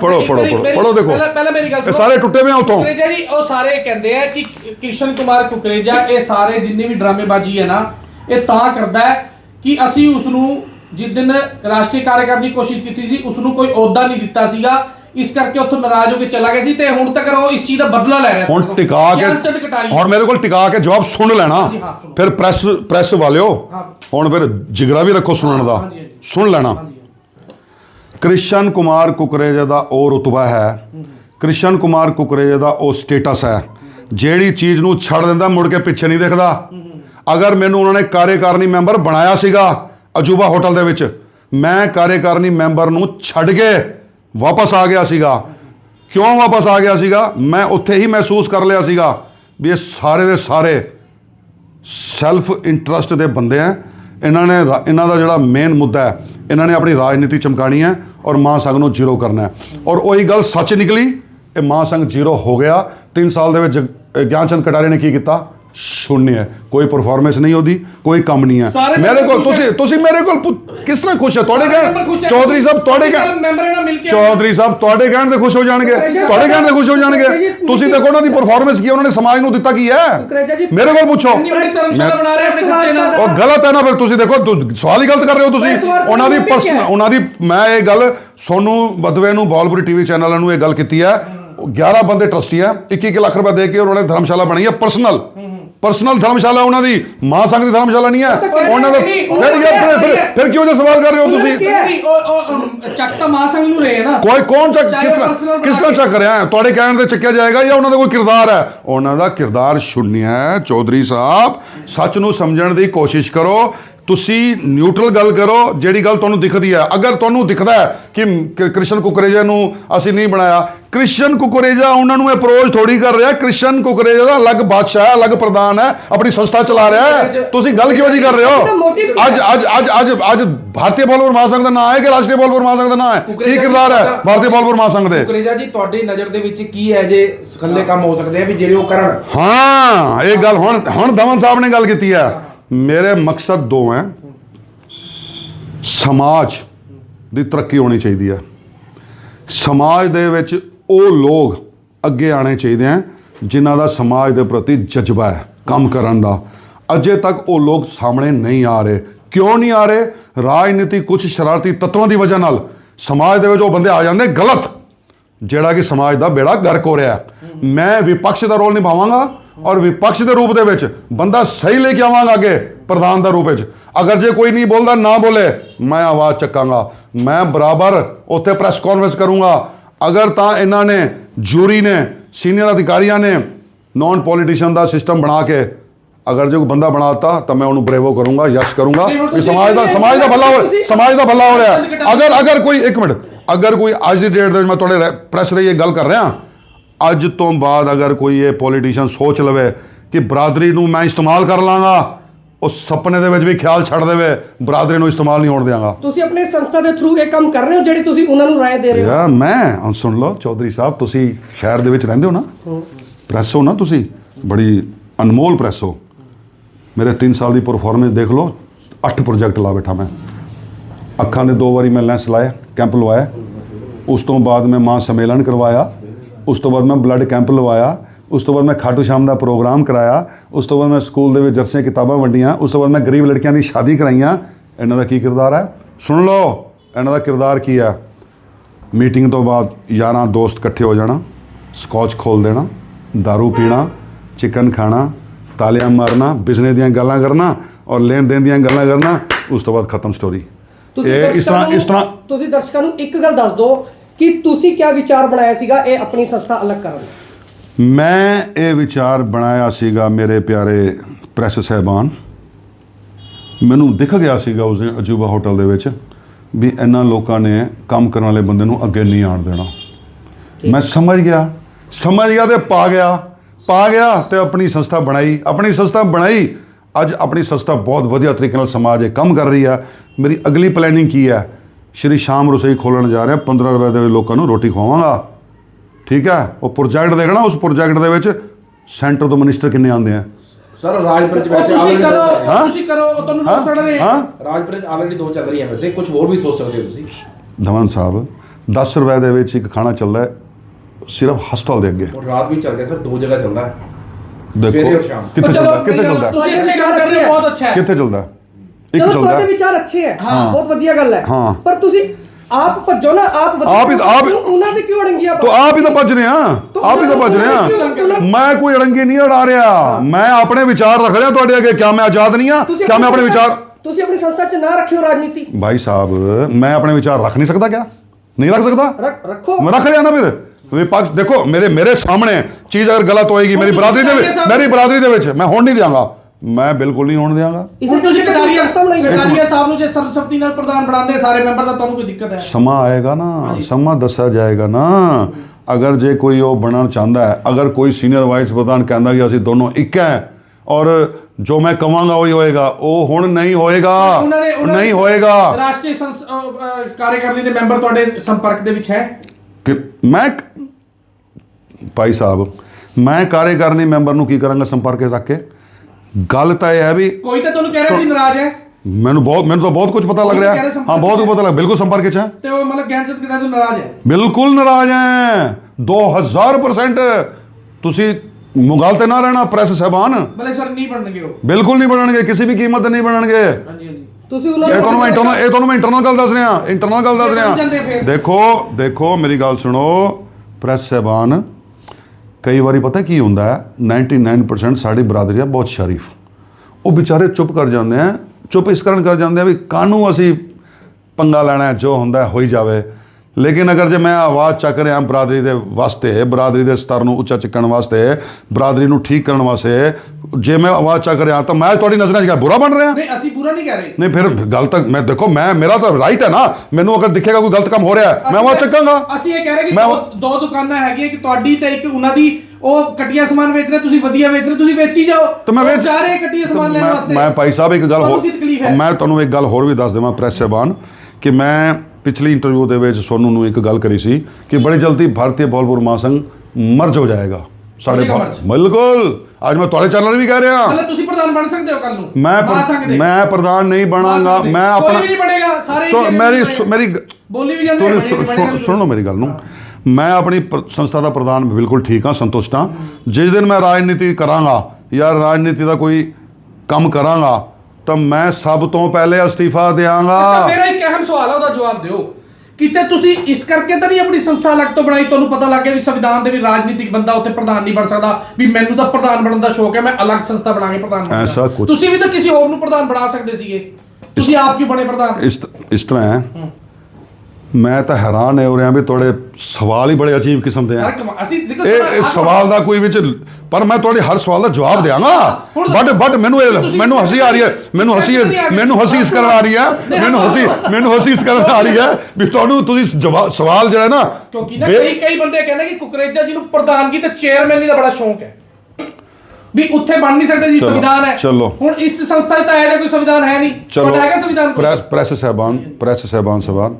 ਪੜੋ ਪੜੋ ਪੜੋ ਪੜੋ ਦੇਖੋ। ਪਹਿਲਾਂ ਪਹਿਲਾਂ ਮੇਰੀ ਗੱਲ ਇਹ ਸੁਣੋ। ਸਾਰੇ ਟੁੱਟੇ ਹੋਏ ਆ ਉਤੋਂ ਕੁਕਰੇਜਾ ਜੀ ਉਹ ਸਾਰੇ ਕਹਿੰਦੇ ਆ ਕਿ ਕ੍ਰਿਸ਼ਨ ਕੁਮਾਰ ਕੁਕਰੇਜਾ ਇਹ ਸਾਰੇ ਜਿੰਨੇ ਵੀ ਡਰਾਮੇਬਾਜ਼ੀ ਹੈ ਨਾ ਇਹ ਤਾਂ ਕਰਦਾ ਹੈ ਕਿ ਅਸੀਂ ਉਸ ਨੂੰ ਜਿਸ ਦਿਨ ਰਾਸ਼ਟਰੀ ਕਾਰਜਕਾਰਨੀ ਦੀ ਕੋਸ਼ਿਸ਼ ਕੀਤੀ ਸੀ ਉਸ ਨੂੰ ਕੋਈ ਅਹੁਦਾ ਨਹੀਂ ਦਿੱਤਾ ਸੀਗਾ ਇਸ ਕਰਕੇ ਉੱਥੋਂ ਨਾਰਾਜ਼ ਹੋ ਕੇ ਚਲਾ ਗਿਆ ਸੀ ਤੇ ਹੁਣ ਤੱਕ ਉਹ ਇਸ ਚੀਜ਼ ਦਾ ਬਦਲਾ ਲੈ ਰਿਹਾ ਹੁਣ ਟਿਕਾ ਕੇ। ਹੁਣ ਮੇਰੇ ਕੋਲ ਟਿਕਾ ਕੇ ਜਵਾਬ ਸੁਣ ਲੈਣਾ। ਫਿਰ ਪ੍ਰੈਸ ਪ੍ਰੈਸ ਵਾਲਿਓ। ਹੁਣ ਫਿਰ ਜਿਗਰਾ ਵੀ ਰੱਖੋ ਸੁਣਨ ਦਾ। ਸੁਣ ਲੈਣਾ। ਕ੍ਰਿਸ਼ਨ ਕੁਮਾਰ ਕੁਕਰੇਜਾ ਦਾ ਉਹ ਰੁਤਬਾ ਹੈ ਕ੍ਰਿਸ਼ਨ ਕੁਮਾਰ ਕੁਕਰੇਜਾ ਦਾ ਉਹ ਸਟੇਟਸ ਹੈ ਜਿਹੜੀ ਚੀਜ਼ ਨੂੰ ਛੱਡ ਦਿੰਦਾ ਮੁੜ ਕੇ ਪਿੱਛੇ ਨਹੀਂ ਦੇਖਦਾ ਅਗਰ ਮੈਨੂੰ ਉਹਨਾਂ ਨੇ ਕਾਰਜਕਾਰਨੀ ਮੈਂਬਰ ਬਣਾਇਆ ਸੀਗਾ ਅਜੂਬਾ ਹੋਟਲ ਦੇ ਵਿੱਚ। ਮੈਂ ਕਾਰਜਕਾਰਨੀ ਮੈਂਬਰ ਨੂੰ ਛੱਡ ਕੇ ਵਾਪਸ ਆ ਗਿਆ ਸੀਗਾ। ਕਿਉਂ ਵਾਪਸ ਆ ਗਿਆ ਸੀਗਾ? ਮੈਂ ਉੱਥੇ ਹੀ ਮਹਿਸੂਸ ਕਰ ਲਿਆ ਸੀਗਾ ਵੀ ਇਹ ਸਾਰੇ ਦੇ ਸਾਰੇ ਸੈਲਫ ਇੰਟਰਸਟ ਦੇ ਬੰਦੇ ਆ ਇਹਨਾਂ ਨੇ ਰਾ- ਇਹਨਾਂ ਦਾ ਜਿਹੜਾ ਮੇਨ ਮੁੱਦਾ ਹੈ ਇਹਨਾਂ ਨੇ ਆਪਣੀ ਰਾਜਨੀਤੀ ਚਮਕਾਣੀ ਹੈ ਔਰ ਮਾਂ ਸੰਘ ਨੂੰ ਜ਼ੀਰੋ ਕਰਨਾ ਹੈ ਔਰ ਉਹੀ ਗੱਲ ਸੱਚ ਨਿਕਲੀ, ਇਹ ਮਾਂ ਸੰਘ ਜ਼ੀਰੋ ਹੋ ਗਿਆ। 3 ਸਾਲ ਦੇ ਵਿੱਚ ਜਗ- ਅਹ ਗਿਆਨਚੰਦ ਕਟਾਰੇ ਨੇ ਕੀ ਕੀਤਾ? ਸ਼ੂਨਿਆ ਹੈ। ਕੋਈ ਪਰਫਾਰਮੈਂਸ ਨਹੀਂ ਉਹਦੀ ਕੋਈ ਕੰਮ ਨਹੀਂ ਹੈ। ਸਾਰੇ ਮੇਰੇ ਕੋਲ ਖੁਸ਼ ਤੁਸੀਂ ਹੈ। ਤੁਸੀਂ ਮੇਰੇ ਕੋਲ ਪੁ- ਕਿਸ ਤਰ੍ਹਾਂ ਖੁਸ਼ ਹੈ? ਤੁਹਾਡੇ ਕਹਿਣ। ਚੌਧਰੀ ਸਾਹਿਬ ਤੁਹਾਡੇ ਕਹਿਣ ਮੈਂਬਰ ਨਾਲ ਮਿਲ ਕੇ ਚੌਧਰੀ ਸਾਹਿਬ ਤੁਹਾਡੇ ਕਹਿਣ ਤੇ ਖੁਸ਼ ਹੋ ਜਾਣਗੇ। ਤੁਹਾਡੇ ਕਹਿਣ ਤੇ ਖੁਸ਼ ਹੋ ਜਾਣਗੇ। ਤੁਸੀਂ ਦੇਖੋ ਉਹਨਾਂ ਦੀ ਪਰਫਾਰਮੈਂਸ ਕੀ ਹੈ, ਉਹਨਾਂ ਨੇ ਸਮਾਜ ਨੂੰ ਦਿੱਤਾ ਕੀ ਹੈ? ਮੇਰੇ ਕੋਲ ਪੁੱਛੋ। ਇੰਨੀ ਵੱਡੀ ਧਰਮਸ਼ਾਲਾ ਬਣਾ ਰਹੇ ਆਪਣੇ ਖਰਚੇ ਨਾਲ। ਉਹ ਗਲਤ ਹੈ ਨਾ ਫਿਰ ਤੁਸੀਂ ਦੇਖੋ ਤੁ- ਸਵਾਲ ਹੀ ਗਲਤ ਕਰ ਰਹੇ ਹੋ ਤੁਸੀਂ। ਉਹਨਾਂ ਦੀ ਪਰਸਨ ਹੈ? ਉਹਨਾਂ ਦੀ ਮੈਂ ਇਹ ਗੱਲ ਸੋਨੂੰ ਬਦਵੇ ਨੂੰ ਬੋਲਪੁਰੀ ਟੀਵੀ ਚੈਨਲ ਨੂੰ ਇਹ ਗੱਲ ਕੀਤੀ ਹੈ। ਉਹ 11 ਬੰਦੇ ਟਰਸਟੀ ਹੈ 21 ਲੱਖ ਰੁਪਏ ਦੇ ਕੇ ਉਹਨਾਂ ਨੇ ਧਰਮਸ਼ਾਲਾ ਬਣਾਈ ਹੈ ਪਰਸਨਲ ਪਰਸਨਲ ਧਰਮਸ਼ਾਲਾ ਉਹਨਾਂ ਦੀ। ਮਾਂ ਸੰਘ ਦੀ ਧਰਮਸ਼ਾਲਾ ਨਹੀਂ ਹੈ। ਉਹਨਾਂ ਦਾ ਫਿਰ ਯਾਰ ਫਿਰ- ਫਿਰ ਫਿਰ ਕਿਉਂ ਜੋ ਸਵਾਲ ਕਰ ਰਹੇ ਹੋ ਤੁਸੀਂ? ਉਹ ਚੱਕ ਤਾਂ ਮਾਂ ਸੰਗ ਨੂੰ ਰਹੇ ਆ ਨਾ। ਕੋਈ ਕੌਣ ਚੱਕ ਕਿਸ ਤਰ੍ਹਾਂ ਕਿਸ ਤਰ੍ਹਾਂ ਚੱਕ ਰਿਹਾ ਹੈ? ਤੁਹਾਡੇ ਕਹਿਣ ਤੇ ਚੱਕਿਆ ਜਾਏਗਾ ਜਾਂ ਉਹਨਾਂ ਦਾ ਕੋਈ ਕਿਰਦਾਰ ਹੈ? ਉਹਨਾਂ ਦਾ ਕਿਰਦਾਰ ਸ਼ੁਨਿਆ ਹੈ। ਚੌਧਰੀ ਸਾਹਿਬ ਸੱਚ ਨੂੰ ਸਮਝਣ ਦੀ ਕੋਸ਼ਿਸ਼ ਕਰੋ। ਤੁਸੀਂ ਨਿਊਟਰਲ ਗੱਲ ਕਰੋ ਜਿਹੜੀ ਗੱਲ ਤੁਹਾਨੂੰ ਦਿਖਦੀ ਹੈ। ਅਗਰ ਤੁਹਾਨੂੰ ਦਿਖਦਾ ਹੈ ਕਿ ਕ੍ਰਿਸ਼ਨ ਕੁਕਰੇਜਾ ਨੂੰ ਅਸੀਂ ਨਹੀਂ ਬਣਾਇਆ ਕ੍ਰਿਸ਼ਨ ਕੁਕਰੇਜਾ ਉਹਨਾਂ ਨੂੰ ਅਪਰੋਚ ਥੋੜੀ ਕਰ ਰਿਹਾ ਕ੍ਰਿਸ਼ਨ ਕੁਕਰੇਜਾ ਦਾ ਅਲੱਗ ਬਾਦਸ਼ਾਹ ਹੈ ਅਲੱਗ ਪ੍ਰਧਾਨ ਹੈ ਆਪਣੀ ਸੰਸਥਾ ਚਲਾ ਰਿਹਾ ਹੈ। ਤੁਸੀਂ ਗੱਲ ਕਿਉਂ ਜੀ ਕਰ ਰਹੇ ਹੋ? ਅੱਜ ਅੱਜ ਅੱਜ ਅੱਜ ਅੱਜ ਭਾਰਤੀ ਬੋਲਵਰ ਮਹਾਸੰਘ ਦਾ ਨਾਂ ਹੈ ਕਿ ਰਾਸ਼ਟਰੀ ਬੋਲਵਰ ਮਹਾਸੰਘ ਦਾ ਨਾਂ ਹੈ? ਕੀ ਕਿਰਦਾਰ ਹੈ ਭਾਰਤੀ ਬੋਲਵਰ ਮਹਾਸੰਘ ਦੇ? ਕੁਕਰੇਜਾ ਜੀ ਤੁਹਾਡੀ ਨਜ਼ਰ ਦੇ ਵਿੱਚ ਕੀ ਹੈ ਜੇ ਸਖੱਲੇ ਕੰਮ ਹੋ ਸਕਦੇ ਆ ਵੀ ਜਿਹੜੇ ਉਹ ਕਰਨ? ਹਾਂ ਇਹ ਗੱਲ ਹੁਣ ਹੁਣ ਦਮਨ ਸਾਹਿਬ ਨੇ ਗੱਲ ਕੀਤੀ ਹੈ। ਮੇਰੇ ਮਕਸਦ ਦੋ ਹੈ। ਸਮਾਜ ਦੀ ਤਰੱਕੀ ਹੋਣੀ ਚਾਹੀਦੀ ਹੈ। ਸਮਾਜ ਦੇ ਵਿੱਚ ਉਹ ਲੋਕ ਅੱਗੇ ਆਣੇ ਚਾਹੀਦੇ ਹੈ, ਜਿਨ੍ਹਾਂ ਦਾ ਸਮਾਜ ਦੇ ਪ੍ਰਤੀ ਜਜ਼ਬਾ ਹੈ, ਕੰਮ ਕਰਨ ਦਾ। ਅਜੇ ਤੱਕ ਉਹ ਲੋਕ ਸਾਹਮਣੇ ਨਹੀਂ ਆ ਰਹੇ। ਕਿਉਂ ਨਹੀਂ ਆ ਰਹੇ? ਰਾਜਨੀਤੀ ਕੁਝ ਸ਼ਰਾਰਤੀ ਤੱਤਾਂ ਦੀ ਵਜ੍ਹਾ ਨਾਲ। ਸਮਾਜ ਦੇ ਵਿੱਚ ਉਹ ਬੰਦੇ ਆ ਜਾਂਦੇ ਗਲਤ, ਜਿਹੜਾ ਕਿ ਸਮਾਜ ਦਾ ਬੇੜਾ ਗਰਕ ਹੋ ਰਿਹਾ ਮੈਂ ਵਿਪਕਸ਼ ਦਾ ਰੋਲ ਨਿਭਾਵਾਂਗਾ। ਔਰ ਵਿਪਕਸ਼ ਦੇ ਰੂਪ ਦੇ ਵਿੱਚ ਬੰਦਾ ਸਹੀ ਲੈ ਕੇ ਆਵਾਂਗਾ ਅੱਗੇ ਪ੍ਰਧਾਨ ਦਾ ਰੂਪ ਵਿੱਚ। ਅਗਰ ਜੇ ਕੋਈ ਨਹੀਂ ਬੋਲਦਾ ਨਾ ਬੋਲੇ ਮੈਂ ਆਵਾਜ਼ ਚੱਕਾਂਗਾ। ਮੈਂ ਬਰਾਬਰ ਉੱਥੇ ਪ੍ਰੈਸ ਕਾਨਫਰੰਸ ਕਰੂੰਗਾ। ਅਗਰ ਤਾਂ ਇਹਨਾਂ ਨੇ ਜੂਰੀ ਨੇ ਸੀਨੀਅਰ ਅਧਿਕਾਰੀਆਂ ਨੇ ਨਾਨ ਪੋਲੀਟੀਸ਼ੀਅਨ ਦਾ ਸਿਸਟਮ ਬਣਾ ਕੇ ਅਗਰ ਜੇ ਕੋਈ ਬੰਦਾ ਬਣਾਤਾ ਤਾਂ ਮੈਂ ਉਹਨੂੰ ਬਰੇਵੋ ਕਰੂੰਗਾ ਯਸ ਕਰੂੰਗਾ। ਤੁਸੀਂ ਸਮਾਜ ਦਾ ਸਮਾਜ ਦਾ ਭਲਾ ਹੋ ਸਮਾਜ ਦਾ ਭਲਾ ਹੋ ਰਿਹਾ। ਅਗਰ ਅਗਰ ਕੋਈ ਇੱਕ ਮਿੰਟ। ਅਗਰ ਕੋਈ ਅੱਜ ਦੀ ਡੇਟ ਦੇ ਵਿੱਚ ਮੈਂ ਤੁਹਾਡੇ ਪ੍ਰੈਸ ਲਈ ਇਹ ਗੱਲ ਕਰ ਰਿਹਾ ਅੱਜ ਤੋਂ ਬਾਅਦ ਅਗਰ ਕੋਈ ਇਹ ਪੋਲੀਟੀਸ਼ੀਅਨ ਸੋਚ ਲਵੇ ਕਿ ਬਰਾਦਰੀ ਨੂੰ ਮੈਂ ਇਸਤੇਮਾਲ ਕਰ ਲਾਂਗਾ ਉਹ ਸੁਪਨੇ ਦੇ ਵਿੱਚ ਵੀ ਖਿਆਲ ਛੱਡ ਦੇਵੇ ਬਰਾਦਰੀ ਨੂੰ ਇਸਤੇਮਾਲ ਨਹੀਂ ਹੋਣ ਦਿਆਂਗਾ। ਤੁਸੀਂ ਆਪਣੇ ਸੰਸਥਾ ਦੇ ਥਰੂ ਇਹ ਕੰਮ ਕਰ ਰਹੇ ਹੋ ਜਿਹੜੀ ਤੁਸੀਂ ਉਹਨਾਂ ਨੂੰ ਰਾਏ ਦੇ ਰਹੇ ਹੋ? ਯਾ ਮੈਂ? ਹੁਣ ਸੁਣ ਲਓ ਚੌਧਰੀ ਸਾਹਿਬ ਤੁਸੀਂ ਸ਼ਹਿਰ ਦੇ ਵਿੱਚ ਰਹਿੰਦੇ ਹੋ ਨਾ? ਪ੍ਰੈਸ ਹੋ ਨਾ ਤੁਸੀਂ? ਬੜੀ ਅਨਮੋਲ ਪ੍ਰੈਸ ਹੋ। ਮੇਰੇ 3 ਸਾਲ ਦੀ ਪਰਫਾਰਮੈਂਸ ਦੇਖ ਲਓ 8 ਪ੍ਰੋਜੈਕਟ ਲਾ ਬੈਠਾ ਮੈਂ। ਅੱਖਾਂ ਦੇ ਦੋ ਵਾਰੀ ਮੈਂ ਲੈਂਸ ਲਾਇਆ ਕੈਂਪ ਲਵਾਇਆ। ਉਸ ਤੋਂ ਬਾਅਦ ਮੈਂ ਮਾਂ ਸੰਮੇਲਨ ਕਰਵਾਇਆ। ਉਸ ਤੋਂ ਬਾਅਦ ਮੈਂ ਬਲੱਡ ਕੈਂਪ ਲਵਾਇਆ ਉਸ ਤੋਂ ਬਾਅਦ ਮੈਂ ਖਾਟੂ ਸ਼ਾਮ ਦਾ ਪ੍ਰੋਗਰਾਮ ਕਰਾਇਆ ਉਸ ਤੋਂ ਬਾਅਦ ਮੈਂ ਸਕੂਲ ਦੇ ਵਿੱਚ ਜਰਸੀਆਂ ਕਿਤਾਬਾਂ ਵੰਡੀਆਂ ਉਸ ਤੋਂ ਬਾਅਦ ਮੈਂ ਗਰੀਬ ਲੜਕੀਆਂ ਦੀ ਸ਼ਾਦੀ ਕਰਾਈਆਂ। ਇਹਨਾਂ ਦਾ ਕੀ ਕਿਰਦਾਰ ਹੈ? ਸੁਣ ਲਓ ਇਹਨਾਂ ਦਾ ਕਿਰਦਾਰ ਕੀ ਹੈ? ਮੀਟਿੰਗ ਤੋਂ ਬਾਅਦ ਯਾਰਾਂ ਦੋਸਤ ਇਕੱਠੇ ਹੋ ਜਾਣਾ ਸਕotch ਖੋਲ ਦੇਣਾ दारू ਪੀਣਾ ਚਿਕਨ ਖਾਣਾ ਤਾਲੀਆਂ ਮਾਰਨਾ ਬਿਜ਼ਨਸ ਦੀਆਂ ਗੱਲਾਂ ਕਰਨਾ ਔਰ ਲੈਣ ਦੇਣ ਦੀਆਂ ਗੱਲਾਂ ਕਰਨਾ ਉਸ ਤੋਂ ਬਾਅਦ ਖਤਮ ਸਟੋਰੀ ਤੁਸੀਂ ਇਹ ਇਸ ਤਰ੍ਹਾਂ ਇਸ ਤਰ੍ਹਾਂ ਤੁਸੀਂ ਦਰਸ਼ਕਾਂ ਨੂੰ ਇੱਕ ਗੱਲ ਦੱਸ ਦਿਓ ਕਿ ਤੁਸੀਂ ਕਿਆ ਵਿਚਾਰ ਬਣਾਇਆ ਸੀਗਾ ਇਹ ਆਪਣੀ ਸੰਸਥਾ ਅਲੱਗ ਕਰਨ ਦਾ? ਮੈਂ ਇਹ ਵਿਚਾਰ ਬਣਾਇਆ ਸੀਗਾ ਮੇਰੇ ਪਿਆਰੇ ਪ੍ਰੈਸ ਸਹਿਬਾਨ। ਮੈਨੂੰ ਦਿਖ ਗਿਆ ਸੀਗਾ ਉਸ ਦਿਨ ਅਜੂਬਾ ਹੋਟਲ ਦੇ ਵਿੱਚ ਵੀ ਇਹਨਾਂ ਲੋਕਾਂ ਨੇ ਕੰਮ ਕਰਨ ਵਾਲੇ ਬੰਦੇ ਨੂੰ ਅੱਗੇ ਨਹੀਂ ਆਣ ਦੇਣਾ। ਮੈਂ ਸਮਝ ਗਿਆ ਸਮਝ ਗਿਆ ਤੇ ਪਾ ਗਿਆ ਪਾ ਗਿਆ ਤੇ ਆਪਣੀ ਸੰਸਥਾ ਬਣਾਈ ਆਪਣੀ ਸੰਸਥਾ ਬਣਾਈ। ਅੱਜ ਆਪਣੀ ਸੰਸਥਾ ਬਹੁਤ ਵਧੀਆ ਤਰੀਕੇ ਨਾਲ ਸਮਾਜ 'ਚ ਕੰਮ ਕਰ ਰਹੀ ਹੈ। ਮੇਰੀ ਅਗਲੀ ਪਲੈਨਿੰਗ ਕੀ ਹੈ? ਸ਼੍ਰੀ ਸ਼ਾਮ ਰਸੋਈ ਖੋਲਣ ਜਾ ਰਿਹਾ 15 ਰੁਪਏ ਦੇ ਵਿੱਚ ਲੋਕਾਂ ਨੂੰ ਰੋਟੀ ਖਵਾਵਾਂਗਾ। ਠੀਕ ਹੈ? ਉਹ ਪ੍ਰੋਜੈਕਟ ਦੇਖਣਾ ਉਸ ਪ੍ਰੋਜੈਕਟ ਦੇ ਵਿੱਚ ਸੈਂਟਰ ਤੋਂ ਮਿਨਿਸਟਰ ਕਿੰਨੇ ਆਉਂਦੇ ਆ? ਸਰ ਰਾਜਪੁਰ ਚ ਉਹ ਵੈਸੇ ਹਾਂ? ਤੁਸੀਂ ਕਰੋ ਉਹ ਤੁਹਾਨੂੰ? ਲੋਕ ਸੜ ਰਹੇ ਹਾਂ? ਰਾਜਪੁਰ ਚ ਆਲਰੇਡੀ ਦੋ ਚੱਲ ਰਹੀਆਂ ਵੈਸੇ ਕੁਝ ਹੋਰ ਵੀ ਸੋਚ ਸਕਦੇ ਹੋ ਤੁਸੀਂ। ਧਵਨ ਸਾਹਿਬ 10 ਰੁਪਏ ਦੇ ਵਿੱਚ ਇੱਕ ਖਾਣਾ ਚੱਲਦਾ ਹੈ ਸਿਰਫ ਹਸਪਤਾਲ ਦੇ ਅੱਗੇ। ਔਰ ਰਾਤ ਵੀ ਚੱਲ ਗਿਆ ਸਰ ਦੋ ਜਗ੍ਹਾ ਚੱਲਦਾ ਹੈ। ਦੇਖੋ। ਕਿੱਥੇ ਚੱਲਦਾ ਕਿੱਥੇ ਗੱਲ- ਚੱਲਦਾ ਤੁਸੀਂ ਅੱਛੇ ਕੰਮ ਕਰ ਰਹੇ ਹੋ ਬਹੁਤ ਅੱਛਾ ਹੈ। ਕਿੱਥੇ ਚੱਲਦਾ? ਇੱਕ ਚਲੋ ਚੱਲਦਾ। ਤੁਹਾਡੇ ਵਿਚਾਰ ਅੱਛੇ ਹੈ। ਹਾਂ। ਬਹੁਤ ਵਧੀਆ ਗੱਲ ਹੈ। ਹਾਂ। ਪਰ ਤੁਸੀਂ ਆਪ ਭੱਜੋ ਨਾ ਆਪ ਵਧੀਆ। ਆਪ ਹੀ- ਆਪ ਉਹਨਾਂ ਦੇ ਕਿਉਂ ਅੜੰਗੀਆਂ ਤੋ ਆਪ ਹੀ ਤਾਂ ਭੱਜ ਰਹੇ ਆ ਆਪ ਹੀ ਤਾਂ ਭੱਜ ਰਹੇ ਆ ਮੈਂ ਕੋਈ ਅੜੰਗੀ ਨਹੀਂ ਅੜਾ ਰਿਹਾ। ਮੈਂ ਆਪਣੇ ਵਿਚਾਰ ਰੱਖ ਰਿਹਾ ਤੁਹਾਡੇ ਅੱਗੇ। ਕਿਆ ਮੈਂ ਆਜ਼ਾਦ ਨਹੀਂ ਆ ਕਿਆ ਮੈਂ ਆਪਣੇ ਵਿਚਾਰ ਤੁਸੀਂ ਆਪਣੀ ਸੰਸਥਾ 'ਚ ਨਾ ਰੱਖਿਓ ਰਾਜਨੀਤੀ। ਭਾਈ ਸਾਹਿਬ ਮੈਂ ਆਪਣੇ ਵਿਚਾਰ ਰੱਖ ਨਹੀਂ ਸਕਦਾ ਕਿਆ? ਨਹੀਂ ਰੱਖ ਸਕਦਾ? ਰੱਖ ਰੱਖੋ। ਮੈਂ ਰੱਖ ਰਿਹਾ ਨਾ ਫਿਰ। ਵਿਪਕਸ਼ ਦੇਖੋ ਮੇਰੇ ਮੇਰੇ ਸਾਹਮਣੇ ਚੀਜ਼ ਅਗਰ ਗਲਤ ਹੋਏਗੀ ਮੇਰੀ ਬਰਾਦਰੀ ਦੇ ਵਿੱਚ ਮੇਰੀ ਬਰਾਦਰੀ ਦੇ ਵਿੱਚ ਮੈਂ ਹੋਣ ਨਹੀਂ ਦਿਆਂਗਾ। ਮੈਂ ਬਿਲਕੁਲ ਨਹੀਂ ਹੋਣ ਦਿਆਂਗਾ। ਇਸ ਤੁਸੀਂ ਕਟਾਰੀਆ ਸੰਸਥਾ ਬਣਾਈ ਹੈ ਕਟਾਰੀਆ ਸਾਹਿਬ ਨੂੰ ਜੇ ਸਰਬਸੰਮਤੀ ਨਾਲ ਪ੍ਰਧਾਨ ਬਣਾਉਂਦੇ ਸਾਰੇ ਮੈਂਬਰ ਦਾ ਤੁਹਾਨੂੰ ਕੋਈ ਦਿੱਕਤ ਹੈ? ਸਮਾਂ ਆਏਗਾ ਨਾ ਸਮਾਂ ਦੱਸਿਆ ਜਾਏਗਾ ਨਾ। ਅਗਰ ਜੇ ਕੋਈ ਉਹ ਬਣਨਾ ਚਾਹੁੰਦਾ ਹੈ ਅਗਰ ਕੋਈ ਸੀਨੀਅਰ ਵਾਈਸ ਪ੍ਰਧਾਨ ਕਹਿੰਦਾ ਕਿ ਅਸੀਂ ਦੋਨੋਂ ਇੱਕ ਹੈ ਔਰ ਜੋ ਮੈਂ ਕਵਾਂਗਾ ਉਹੀ ਹੋਏਗਾ ਉਹ ਹੁਣ ਨਹੀਂ ਹੋਏਗਾ। ਨਹੀਂ ਹੋਏਗਾ। ਰਾਸ਼ਟਰੀ ਕਾਰਿਆਕਾਰਨੀ ਦੇ ਮੈਂਬਰ ਤੁਹਾਡੇ ਸੰਪਰਕ ਦੇ ਵਿੱਚ ਹੈ? ਕਿ ਮੈਂ ਭਾਈ ਸਾਹਿਬ ਮੈਂ ਕਾਰਜਕਾਰਨੀ ਮੈਂਬਰ ਨੂੰ ਕੀ ਕਰਾਂਗਾ ਸੰਪਰਕ ਰੱਖ ਕੇ? ਗੱਲ ਤਾਂ ਇਹ ਹੈ ਵੀ ਕੋਈ ਤਾਂ ਤੁਹਾਨੂੰ ਕਹਿ ਰਿਹਾ ਸੀ ਨਾਰਾਜ਼ ਹੈ? ਮੈਨੂੰ ਬਹੁਤ ਮੈਨੂੰ ਤਾਂ ਬਹੁਤ ਕੁਝ ਪਤਾ ਲੱਗ ਰਿਹਾ। ਹਾਂ ਬਹੁਤ ਕੁਝ ਪਤਾ ਲੱਗ ਬਿਲਕੁਲ ਸੰਪਰਕ 'ਚ ਹੈ। ਤੇ ਉਹ ਮਤਲਬ ਗਿਆਨਚੰਦ ਕਿਹੜਾ ਤੋਂ ਨਾਰਾਜ਼ ਹੈ? ਬਿਲਕੁਲ ਨਾਰਾਜ਼ ਹੈ। 2000% ਤੁਸੀਂ ਮੁਗਲ ਤੇ ਨਾ ਰਹਿਣਾ ਪ੍ਰੈਸ ਸਹਿਬਾਨ। ਭਲੇ ਸਰ ਨਹੀਂ ਬਣਨਗੇ ਉਹ। ਬਿਲਕੁਲ ਨਹੀਂ ਬਣਨਗੇ ਕਿਸੇ ਵੀ ਕੀਮਤ ਤੇ ਨਹੀਂ ਬਣਨਗੇ। ਹਾਂਜੀ ਹਾਂਜੀ। ਤੁਸੀਂ ਉਹਨਾਂ ਇਹ ਤੁਹਾਨੂੰ ਮੈਂ ਇੰਟਰਨਲ ਇਹ ਤੁਹਾਨੂੰ ਮੈਂ ਇੰਟਰਨਲ ਗੱਲ ਦੱਸ ਰਿਹਾ ਇੰਟਰਨਲ ਗੱਲ ਦੱਸ ਰਿਹਾ। ਦੇਖੋ ਦੇਖੋ ਮੇਰੀ ਗੱਲ ਸੁਣੋ। ਪ੍ਰੈਸ ਸਹਿਬਾਨ ਕਈ ਵਾਰੀ ਪਤਾ ਕੀ ਹੁੰਦਾ ਹੈ? 99% ਸਾਡੀ ਬਰਾਦਰੀ ਆ ਬਹੁਤ ਸ਼ਰੀਫ। ਉਹ ਵਿਚਾਰੇ ਚੁੱਪ ਕਰ ਜਾਂਦੇ ਆ, ਚੁੱਪ ਇਸ ਕਾਰਨ ਕਰ ਜਾਂਦੇ ਆ ਵੀ ਕਾਹਨੂੰ ਅਸੀਂ ਪੰਗਾ ਲੈਣਾ ਜੋ ਹੁੰਦਾ ਹੋਈ ਜਾਵੇ। ਲੇਕਿਨ ਅਗਰ ਜੇ ਮੈਂ ਆਵਾਜ਼ ਚੱਕ ਰਿਹਾ ਬਰਾਦਰੀ ਦੇ ਵਾਸਤੇ ਬਰਾਦਰੀ ਦੇ ਸਤਰ ਨੂੰ ਉੱਚਾ ਚੱਕਣ ਵਾਸਤੇ ਬਰਾਦਰੀ ਨੂੰ ਠੀਕ ਕਰਨ ਵਾਸਤੇ ਜੇ ਮੈਂ ਆਵਾਜ਼ ਚੱਕ ਰਿਹਾ ਤਾਂ ਮੈਂ ਤੁਹਾਡੀ ਨਜ਼ਰਾਂ 'ਚ ਕਿਆ ਬੁਰਾ ਬਣ ਰਿਹਾ? ਨਹੀਂ ਅਸੀਂ ਬੁਰਾ ਨਹੀਂ ਕਹਿ ਰਹੇ। ਨਹੀਂ ਫਿਰ ਗੱਲ ਤਾਂ ਮੈਂ ਦੇਖੋ ਮੈਂ ਮੇਰਾ ਤਾਂ ਰਾਈਟ ਹੈ ਨਾ। ਮੈਨੂੰ ਅਗਰ ਦਿਖੇਗਾ ਕੋਈ ਗਲਤ ਕੰਮ ਹੋ ਰਿਹਾ ਹੈ, ਮੈਂ ਆਵਾਜ਼ ਚੱਕਾਂਗਾ। ਅਸੀਂ ਇਹ ਕਹਿ ਰਹੇ ਕਿ ਦੋ ਦੁਕਾਨਾਂ ਹੈਗੀਆਂ ਕਿ ਤੁਹਾਡੀ ਤੇ ਇੱਕ ਉਹਨਾਂ ਦੀ। ਉਹ ਕਟਿਆ ਸਮਾਨ ਵੇਚ ਰਹੇ ਤੁਸੀਂ ਵਧੀਆ ਵੇਚ ਰਹੇ ਤੁਸੀਂ ਵੇਚੀ ਜਾਓ। ਤਾਂ ਮੈਂ ਵੇਚ ਜਾ ਰਹੇ ਕਟਿਆ ਸਮਾਨ ਲੈਣ ਵਾਸਤੇ। ਮੈਂ ਭਾਈ ਸਾਹਿਬ ਇੱਕ ਗੱਲ ਹੋਰ ਮੈਂ ਤੁਹਾਨੂੰ ਇੱਕ ਗੱਲ ਹੋਰ ਵੀ ਦੱਸ ਦੇਵਾਂ ਪ੍ਰੈਸ ਸਹਿਬਾਨ ਕਿ ਮੈਂ ਪਿਛਲੀ ਇੰਟਰਵਿਊ ਦੇ ਵਿੱਚ ਸੋਨੂ ਨੂੰ ਇੱਕ ਗੱਲ ਕਰੀ ਸੀ ਕਿ ਬੜੀ ਜਲਦੀ ਭਾਰਤੀ ਬੋਲਪੁਰ ਮਹਾਸੰਘ ਮਰਜ ਹੋ ਜਾਏਗਾ ਸਾਡੇ ਭਾਰਤ? ਬਿਲਕੁਲ ਅੱਜ ਮੈਂ ਤੁਹਾਡੇ ਚੈਨਲ ਵੀ ਕਹਿ ਰਿਹਾ ਮਤਲਬ ਤੁਸੀਂ ਪ੍ਰਧਾਨ ਬਣ ਸਕਦੇ ਹੋ ਕੱਲ ਨੂੰ ਮੈਂ। ਮੈਂ ਪ੍ਰਧਾਨ ਨਹੀਂ ਬਣਾ ਬਣਾਂਗਾ। ਮੈਂ ਕੋਈ ਆਪਣਾ ਵੀ ਨਹੀਂ ਬਣੇਗਾ ਸਾਰੇ ਮੇਰੀ। ਮੇਰੀ ਬੋਲੀ ਵੀ ਜਾਂਦੇ ਸੁਣ- ਲਓ ਮੇਰੀ ਗੱਲ ਨੂੰ ਮੈਂ ਆਪਣੀ ਸੰਸਥਾ ਦਾ ਪ੍ਰਧਾਨ ਬਿਲਕੁਲ ਠੀਕ ਹਾਂ ਸੰਤੁਸ਼ਟ ਹਾਂ ਜਿਸ ਦਿਨ ਮੈਂ ਰਾਜਨੀਤੀ ਕਰਾਂਗਾ ਜਾਂ ਰਾਜਨੀਤੀ ਦਾ ਕੋਈ ਕੰਮ ਕਰਾਂਗਾ ਤਾਂ ਮੈਂ ਸਭ ਤੋਂ ਪਹਿਲੇ ਅਸਤੀਫਾ ਅੱਛਾ ਦੇਵਾਂਗਾ ਮੇਰਾ ਇੱਕ ਅਹਿਮ ਸਵਾਲ ਹੈ ਉਹਦਾ ਜਵਾਬ ਦਿਓ। ਕਿਤੇ ਤੁਸੀਂ ਇਸ ਕਰਕੇ ਤਾਂ ਨਹੀਂ ਆਪਣੀ ਸੰਸਥਾ ਅਲੱਗ ਤੋਂ ਬਣਾਈ? ਤੁਹਾਨੂੰ ਪਤਾ ਲੱਗ ਗਿਆ ਵੀ ਸੰਵਿਧਾਨ ਦੇ ਵੀ ਰਾਜਨੀਤਿਕ ਬੰਦਾ ਉੱਥੇ ਪ੍ਰਧਾਨ ਨਹੀਂ ਬਣ ਸਕਦਾ ਵੀ ਮੈਨੂੰ ਤਾਂ ਪ੍ਰਧਾਨ ਬਣਨ ਦਾ ਸ਼ੌਕ ਹੈ ਮੈਂ ਅਲੱਗ ਸੰਸਥਾ ਬਣਾ ਕੇ ਪ੍ਰਧਾਨ। ਐਸਾ ਕੁਛ- ਤੁਸੀਂ ਵੀ ਤਾਂ ਕਿਸੇ ਹੋਰ ਨੂੰ ਪ੍ਰਧਾਨ ਬਣਾ ਸਕਦੇ ਸੀਗੇ। ਤੁਸੀਂ ਆਪ ਕਿਉਂ ਬਣੇ ਪ੍ਰਧਾਨ? ਇਸ ਇਸ ਤਰ੍ਹਾਂ ਹੈ। ਮੈਂ ਤਾਂ ਹੈਰਾਨ ਹੋ ਰਿਹਾ ਵੀ ਤੁਹਾਡੇ ਸਵਾਲ ਹੀ ਬੜੇ ਅਜੀਬ ਕਿਸਮ ਦੇ ਆ। ਅਸੀਂ ਇਹ ਸਵਾਲ ਦਾ ਕੋਈ ਵਿੱਚ ਪਰ ਮੈਂ ਤੁਹਾਡੇ ਹਰ ਸਵਾਲ ਦਾ ਜਵਾਬ ਹੁਣ ਬਟ ਬਟ ਮੈਨੂੰ ਇਹ ਮੈਨੂੰ ਹੱਸੀ ਆ ਰਹੀ ਹੈ। ਮੈਨੂੰ ਹੱਸੀ ਮੈਨੂੰ ਹੱਸੀ ਇਸ ਕਰਨ ਆ ਰਹੀ ਹੈ। ਮੈਨੂੰ ਹੱਸੀ ਮੈਨੂੰ ਹੱਸੀ ਇਸ ਕਰਨ ਆ ਰਹੀ ਹੈ ਵੀ ਤੁਹਾਨੂੰ ਤੁਸੀਂ ਸਵਾਲ ਜਿਹੜਾ ਨਾ ਕਿਉਂਕਿ ਨਾ ਕਈ ਕਈ ਬੰਦੇ ਕਹਿੰਦੇ ਕਿ ਕੁਕਰੇਜਾ ਜੀ ਨੂੰ ਪ੍ਰਧਾਨਗੀ ਤੇ ਚੇਅਰਮੈਨੀ ਦਾ ਬੜਾ ਸ਼ੌਂਕ ਹੈ। ਵੀ ਉੱਥੇ ਬਣ ਨਹੀਂ ਸਕਦੇ ਜੀ ਸੰਵਿਧਾਨ ਹੈ। ਚਲੋ। ਹੁਣ ਇਸ ਸੰਸਥਾ 'ਚ ਤਾਂ ਜਿਹਾ ਕੋਈ ਸੰਵਿਧਾਨ ਹੈ ਨਹੀਂ। ਤੁਹਾਡਾ ਹੈਗਾ ਸੰਵਿਧਾਨ? ਪ੍ਰੈਸ ਪ੍ਰੈਸ ਸਾਹਿਬਾਨ ਪ੍ਰੈਸ ਸਾਹਿਬਾਨ ਸਵਾਲ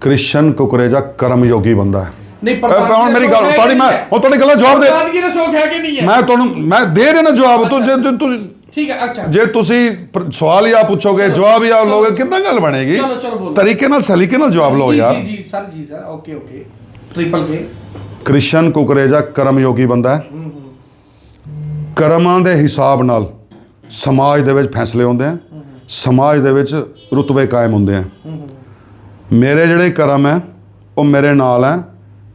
ਕ੍ਰਿਸ਼ਨ ਕੁਕਰੇਜਾ ਕਰਮ ਯੋਗੀ ਬੰਦਾ ਹੈ। ਨਹੀਂ ਇਹ ਹੁਣ ਮੇਰੀ ਗੱਲ ਤੁਹਾਡੀ ਮੈਂ ਹੁਣ ਤੁਹਾਡੀ ਗੱਲਾਂ ਜਵਾਬ ਦੇ। ਪ੍ਰਧਾਨਗੀ ਦਾ ਸ਼ੌਂਕ ਹੈ ਕਿ ਨਹੀਂ ਹੈ। ਮੈਂ ਤੁਹਾਨੂੰ ਮੈਂ ਦੇ ਰਿਹਾ ਨਾ ਜਵਾਬ ਤੂੰ ਜੇ ਤੁਸੀਂ ਠੀਕ ਹੈ ਅੱਛਾ। ਜੇ ਤੁਸੀਂ ਸਵਾਲ ਹੀ ਆ ਪੁੱਛੋਗੇ ਜਵਾਬ ਹੀ ਆ ਲੋਗੇ ਕਿੱਦਾਂ ਗੱਲ ਬਣੇਗੀ? ਚਲੋ, ਚਲੋ, ਬੋਲੋ। ਤਰੀਕੇ ਨਾਲ ਸਲੀਕੇ ਨਾਲ ਜਵਾਬ ਲਓ ਯਾਰ। ਜੀ ਜੀ ਸਰ ਜੀ sir okay okay. Triple K Krishan Kukreja ਕਰਮ ਯੋਗੀ ਬੰਦਾ ਹੈ। ਕਰਮਾਂ ਦੇ ਹਿਸਾਬ ਨਾਲ ਸਮਾਜ ਦੇ ਵਿੱਚ ਫੈਸਲੇ ਹੁੰਦੇ ਆ। ਸਮਾਜ ਦੇ ਵਿੱਚ ਰੁਤਬੇ ਕਾਇਮ ਹੁੰਦੇ ਆ। ਮੇਰੇ ਜਿਹੜੇ ਕਰਮ ਹੈ, ਉਹ ਮੇਰੇ ਨਾਲ ਹੈ,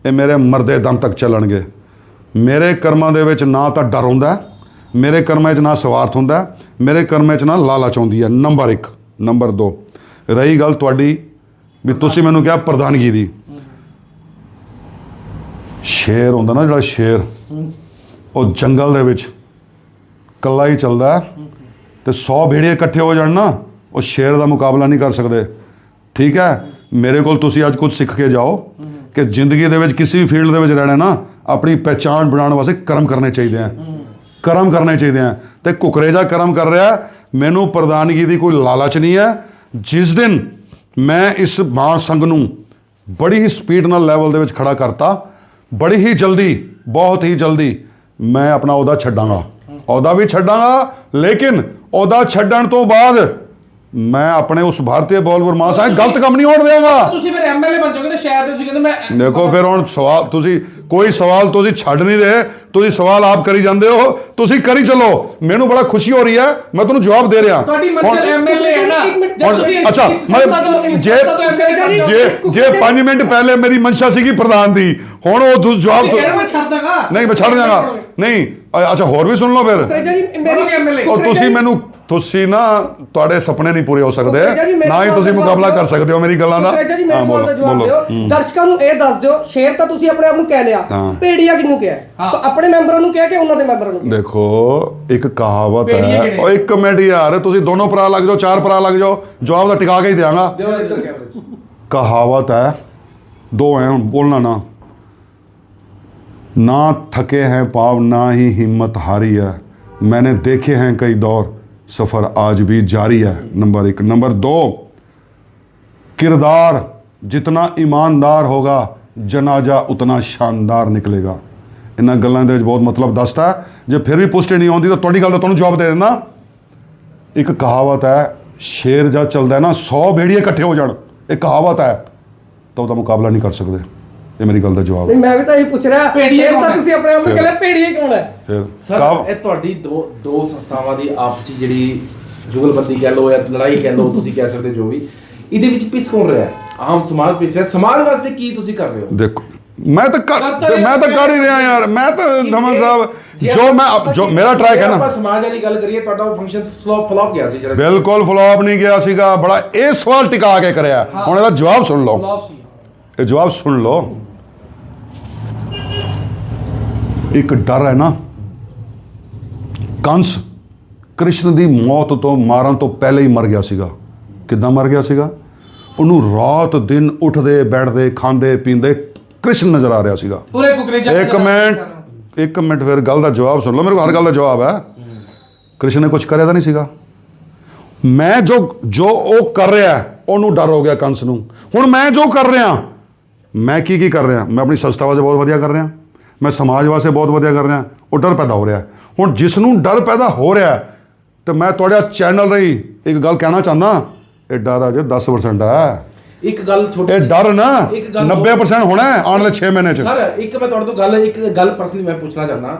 ਇਹ ਮੇਰੇ ਮਰਦੇ ਦਮ ਤੱਕ ਚੱਲਣਗੇ। ਮੇਰੇ ਕਰਮਾਂ ਦੇ ਵਿੱਚ ਨਾ ਤਾਂ ਡਰ ਹੁੰਦਾ ਮੇਰੇ ਕਰਮਾਂ 'ਚ ਨਾ ਸਵਾਰਥ ਹੁੰਦਾ ਮੇਰੇ ਕਰਮਾਂ 'ਚ ਨਾ ਲਾਲਚ ਆਉਂਦੀ ਹੈ। ਨੰਬਰ 1 ਨੰਬਰ 2 ਰਹੀ ਗੱਲ ਤੁਹਾਡੀ ਵੀ ਤੁਸੀਂ ਮੈਨੂੰ ਕਿਹਾ ਪ੍ਰਧਾਨਗੀ ਦੀ। ਸ਼ੇਰ ਹੁੰਦਾ ਨਾ ਜਿਹੜਾ ਸ਼ੇਰ, ਉਹ ਜੰਗਲ ਦੇ ਵਿੱਚ ਇਕੱਲਾ ਹੀ ਚੱਲਦਾ ਹੈ ਤੇ 100 ਭੇੜੀਏ ਇਕੱਠੇ ਹੋ ਜਾਣ ਨਾ, ਉਹ ਸ਼ੇਰ ਦਾ ਮੁਕਾਬਲਾ ਨਹੀਂ ਕਰ ਸਕਦੇ। ਠੀਕ ਹੈ? ਮੇਰੇ ਕੋਲ ਤੁਸੀਂ ਅੱਜ ਕੁਝ ਸਿੱਖ ਕੇ ਜਾਓ ਕਿ ਜ਼ਿੰਦਗੀ ਦੇ ਵਿੱਚ ਕਿਸੇ ਵੀ ਫੀਲਡ ਦੇ ਵਿੱਚ ਰਹਿਣਾ ਨਾ, ਆਪਣੀ ਪਹਿਚਾਣ ਬਣਾਉਣ ਵਾਸਤੇ ਕਰਮ ਕਰਨੇ ਚਾਹੀਦੇ ਆ। ਕਰਮ ਕਰਨੇ ਚਾਹੀਦੇ ਆ। ਤੇ ਕੁਕਰੇਜਾ ਕਰਮ ਕਰ ਰਿਹਾ, ਮੈਨੂੰ ਪ੍ਰਧਾਨਗੀ ਦੀ ਕੋਈ ਲਾਲਚ ਨਹੀਂ ਹੈ। ਜਿਸ ਦਿਨ ਮੈਂ ਇਸ ਮਾਂ ਸੰਘ ਨੂੰ ਬੜੀ ਹੀ ਸਪੀਡ ਨਾਲ ਲੈਵਲ ਦੇ ਵਿੱਚ ਖੜਾ ਕਰਤਾ, ਬੜੀ ਹੀ ਜਲਦੀ, ਬਹੁਤ ਹੀ ਜਲਦੀ ਮੈਂ ਆਪਣਾ ਉਹਦਾ ਛੱਡਾਂਗਾ। ਉਹਦਾ ਵੀ ਛੱਡਾਂਗਾ, ਲੇਕਿਨ ਉਹਦਾ ਛੱਡਣ ਤੋਂ ਬਾਅਦ ਮੈਂ ਆਪਣੇ ਉਸ ਭਾਰਤੀ ਬੋਲਵਰ ਮਾਂ ਸਾਹਿਬ ਗਲਤ ਕੰਮ ਨਹੀਂ ਹੋਣ ਦੇਵਾਂਗਾ। ਤੁਸੀਂ ਫਿਰ ਐਮਐਲਏ ਬਣ ਜਾਓਗੇ ਨਾ ਸ਼ਹਿਰ ਦੇ ਤੁਸੀਂ ਕਹਿੰਦੇ ਮੈਂ ਦੇਖੋ ਫਿਰ ਹੁਣ ਸਵਾਲ ਤੁਸੀਂ ਕੋਈ ਸਵਾਲ ਤੁਸੀਂ ਛੱਡ ਨਹੀਂ ਰਹੇ। ਤੁਸੀਂ ਸਵਾਲ ਆਪ ਕਰੀ ਜਾਂਦੇ ਹੋ। ਤੁਸੀਂ ਕਰੀ ਚੱਲੋ। ਮੈਨੂੰ ਬੜਾ ਖੁਸ਼ੀ ਹੋ ਰਹੀ ਹੈ। ਮੈਂ ਤੁਹਾਨੂੰ ਜਵਾਬ ਦੇ ਰਿਹਾ। ਤੁਹਾਡੀ ਹੁਣ- ਮੰਜ਼ਿਲ ਐਮਐਲਏ ਹੈ ਨਾ। ਅੱਛਾ ਮੈਂ ਜੇ। ਜੇ ਜੇ 5 ਮਿੰਟ ਪਹਿਲੇ ਮੇਰੀ ਮਨਸ਼ਾ ਸੀਗੀ ਪ੍ਰਧਾਨ ਦੀ। ਹੁਣ ਉਹ ਜਵਾਬ ਮੈਂ ਛੱਡ ਦਾਂਗਾ ਨਹੀਂ ਮੈਂ ਛੱਡ ਦਿਆਂਗਾ। ਨਹੀਂ ਅੱਛਾ ਹੋਰ ਵੀ ਸੁਣ ਲਓ ਫਿਰ। ਤੁਸੀਂ ਮੈਨੂੰ ਤੁਸੀਂ ਨਾ ਤੁਹਾਡੇ ਸੁਪਨੇ ਨਹੀਂ ਪੂਰੇ ਹੋ ਸਕਦੇ ਕੁਕਰੇਜਾ ਜੀ, ਮੇਰੇ ਨਾ ਹੀ ਸਵਾਲ ਤੁਸੀਂ ਦਾ ਮੁਕਾਬਲਾ ਜਵਾਬ ਕਰ ਸਕਦੇ ਹੋ ਮੇਰੀ ਗੱਲਾਂ ਦਾ ਕੁਕਰੇਜਾ ਜੀ ਮੇਰੇ ਹਾਂ, ਸਵਾਲ ਦਾ ਬੋਲੋ, ਜਵਾਬ ਬੋਲੋ। ਦਿਓ ਦਰਸ਼ਕਾਂ ਨੂੰ ਇਹ ਦੱਸ ਦਿਓ ਸ਼ੇਰ ਤਾਂ ਤੁਸੀਂ ਆਪਣੇ ਆਪ ਨੂੰ ਕਹਿ ਲਿਆ ਹਾਂ। ਭੇੜੀਆ ਕਿਹਨੂੰ ਕਿਹਾ ਹਾਂ। ਤਾਂ ਆਪਣੇ ਮੈਂਬਰਾਂ ਨੂੰ ਕਿਹਾ ਕਿ ਉਹਨਾਂ ਦੇ ਮੈਂਬਰਾਂ ਨੂੰ ਕਿਹਾ ਦੇਖੋ ਇੱਕ ਕਹਾਵਤ ਭੇੜੀਏ ਹੈ ਕਿਹੜੇ? ਉਹ ਇੱਕ ਮਿੰਟ ਯਾਰ ਤੁਸੀਂ ਦੋਨੋਂ ਭਰਾ ਲੱਗ ਜਾਓ ਚਾਰ ਭਰਾ ਲੱਗ ਜਾਓ ਜਵਾਬ ਦਾ ਟਿਕਾ ਕੇ ਹੀ ਦਿਆਂਗਾ ਦਿਓ ਇੱਧਰ ਕੈਮਰੇ 'ਚ कहावत है दो हैं बोलना ना ना थके हैं पाव ना ही हिम्मत हारी है मैंने देखे हैं कई दौर सफ़र आज भी जारी है नंबर एक नंबर दो किरदार जितना ईमानदार होगा जनाजा उतना शानदार निकलेगा ਇਹਨਾਂ ਗੱਲਾਂ ਦੇ ਵਿੱਚ ਬਹੁਤ ਮਤਲਬ ਦੱਸਦਾ ਹੈ। ਜੇ ਫਿਰ ਵੀ ਪੁਸ਼ਟੀ ਨਹੀਂ ਆਉਂਦੀ ਤਾਂ ਤੁਹਾਡੀ ਗੱਲ ਦਾ ਤੁਹਾਨੂੰ ਜਵਾਬ ਦੇ ਦਿੰਦਾ ਇੱਕ ਕਹਾਵਤ ਹੈ ਸ਼ੇਰ ਜਦ ਚੱਲਦਾ ਹੈ ਨਾ 100 ਭੇੜੀਏ ਇਕੱਠੇ ਹੋ ਜਾਣ ਇਹ ਕਹਾਵਤ ਹੈ ਤਾਂ ਉਹਦਾ ਮੁਕਾਬਲਾ ਨਹੀਂ ਕਰ ਸਕਦੇ ਇਹ ਮੇਰੀ ਗੱਲ ਦਾ ਜਵਾਬ ਨਹੀਂ ਮੈਂ ਵੀ ਤਾਂ ਇਹ ਪੁੱਛ ਰਿਹਾ। ਭੇੜੀਏ ਤਾਂ ਤੁਸੀਂ ਆਪਣੇ ਆਪ ਨੂੰ ਕਹਿੰਦੇ ਭੇੜੀਏ ਕੌਣ ਹੈ? ਸਰ ਇਹ ਤੁਹਾਡੀ ਦੋ ਦੋ ਸੰਸਥਾਵਾਂ ਦੀ ਆਪਸੀ ਜਿਹੜੀ ਜੁਗਲਬੰਦੀ ਕਹਿ ਲਓ ਜਾਂ ਲੜਾਈ ਕਹਿ ਲਓ ਤੁਸੀਂ ਕਹਿ ਸਕਦੇ ਜੋ ਵੀ। ਇਹਦੇ ਵਿੱਚ ਪਿਸ ਕੌਣ ਰਿਹਾ? ਆਮ ਸਮਾਜ ਪਿਸ ਰਿਹਾ। ਸਮਾਜ ਵਾਸਤੇ ਕੀ ਤੁਸੀਂ ਕਰ ਰਹੇ ਹੋ? ਦੇਖੋ ਮੈਂ ਤਾਂ ਕਰ ਮੈਂ ਤਾਂ ਕਰ ਹੀ ਰਿਹਾ ਯਾਰ। ਮੈਂ ਤਾਂ ਨਮਨ ਸਾਹਿਬ ਜੋ ਮੈਂ ਜੋ ਮੇਰਾ ਟਰੈਕ ਹੈ ਨਾ। ਆਪਾਂ ਸਮਾਜ ਵਾਲੀ ਗੱਲ ਕਰੀਏ ਤੁਹਾਡਾ ਉਹ ਫੰਕਸ਼ਨ ਫਲॉप ਫਲॉप ਗਿਆ ਸੀ ਜਿਹੜਾ ਬਿਲਕੁਲ ਫਲੋਪ ਨਹੀਂ ਗਿਆ ਸੀਗਾ। ਬੜਾ ਇਹ ਸਵਾਲ ਟਿਕਾ ਕੇ ਕਰਿਆ। ਹੁਣ ਇਹਦਾ ਜਵਾਬ ਸੁਣ ਲਓ। ਇਹ ਜਵਾਬ ਸੁਣ ਲਓ। ਇੱਕ ਡਰ ਹੈ ਨਾ। ਕੰਸ ਕ੍ਰਿਸ਼ਨ ਦੀ ਮੌਤ ਤੋਂ ਮਾਰਨ ਤੋਂ ਪਹਿਲੇ ਹੀ ਮਰ ਗਿਆ ਸੀਗਾ। ਕਿੱਦਾਂ ਮਰ ਗਿਆ ਸੀਗਾ? ਉਹਨੂੰ ਰਾਤ ਦਿਨ ਉੱਠਦੇ ਬੈਠਦੇ ਖਾਂਦੇ ਪੀਂਦੇ ਕ੍ਰਿਸ਼ਨ ਨਜ਼ਰ ਆ ਰਿਹਾ ਸੀਗਾ। ਪੂਰੇ ਕੁਕਰੇਜਾ ਇੱਕ ਮਿੰਟ ਇੱਕ ਮਿੰਟ ਫਿਰ ਗੱਲ ਦਾ ਜਵਾਬ ਸੁਣ ਲਓ। ਮੇਰੇ ਕੋਲ ਹਰ ਗੱਲ ਦਾ ਜਵਾਬ ਹੈ। ਕ੍ਰਿਸ਼ਨ ਨੇ ਕੁਝ ਕਰਿਆ ਤਾਂ ਨਹੀਂ ਸੀਗਾ। ਮੈਂ ਜੋ ਜੋ ਉਹ ਕਰ ਰਿਹਾ ਉਹਨੂੰ ਡਰ ਹੋ ਗਿਆ ਕੰਸ ਨੂੰ। ਹੁਣ ਮੈਂ ਜੋ ਕਰ ਰਿਹਾ ਮੈਂ ਕੀ ਕੀ ਕਰ ਰਿਹਾ? ਮੈਂ ਆਪਣੀ ਸੰਸਥਾ ਵਾਸਤੇ ਬਹੁਤ ਵਧੀਆ ਕਰ ਰਿਹਾ। ਮੈਂ ਸਮਾਜ ਵਾਸਤੇ ਬਹੁਤ ਵਧੀਆ ਕਰ ਰਿਹਾ ਉਹ ਡਰ ਪੈਦਾ ਹੋ ਰਿਹਾ ਹੁਣ ਜਿਸ ਨੂੰ ਡਰ ਪੈਦਾ ਹੋ ਰਿਹਾ ਤੇ ਮੈਂ ਤੁਹਾਡਾ ਚੈਨਲ ਰਹੀ ਇੱਕ ਗੱਲ ਕਹਿਣਾ ਚਾਹੁੰਦਾ ਇਹ ਡਰ ਅਜੇ 10% ਹੈ। ਇੱਕ ਗੱਲ ਛੋਟੀ ਇਹ ਡਰ ਨਾ ਇੱਕ ਗੱਲ 90% ਹੋਣਾ ਆਉਣ ਵਾਲੇ 6 ਮਹੀਨੇ ਚ। ਸਰ ਇੱਕ ਮੈਂ ਤੁਹਾਡੇ ਤੋਂ ਗੱਲ ਇੱਕ ਗੱਲ ਪਰਸਨਲੀ ਮੈਂ ਪੁੱਛਣਾ ਚਾਹੁੰਦਾ।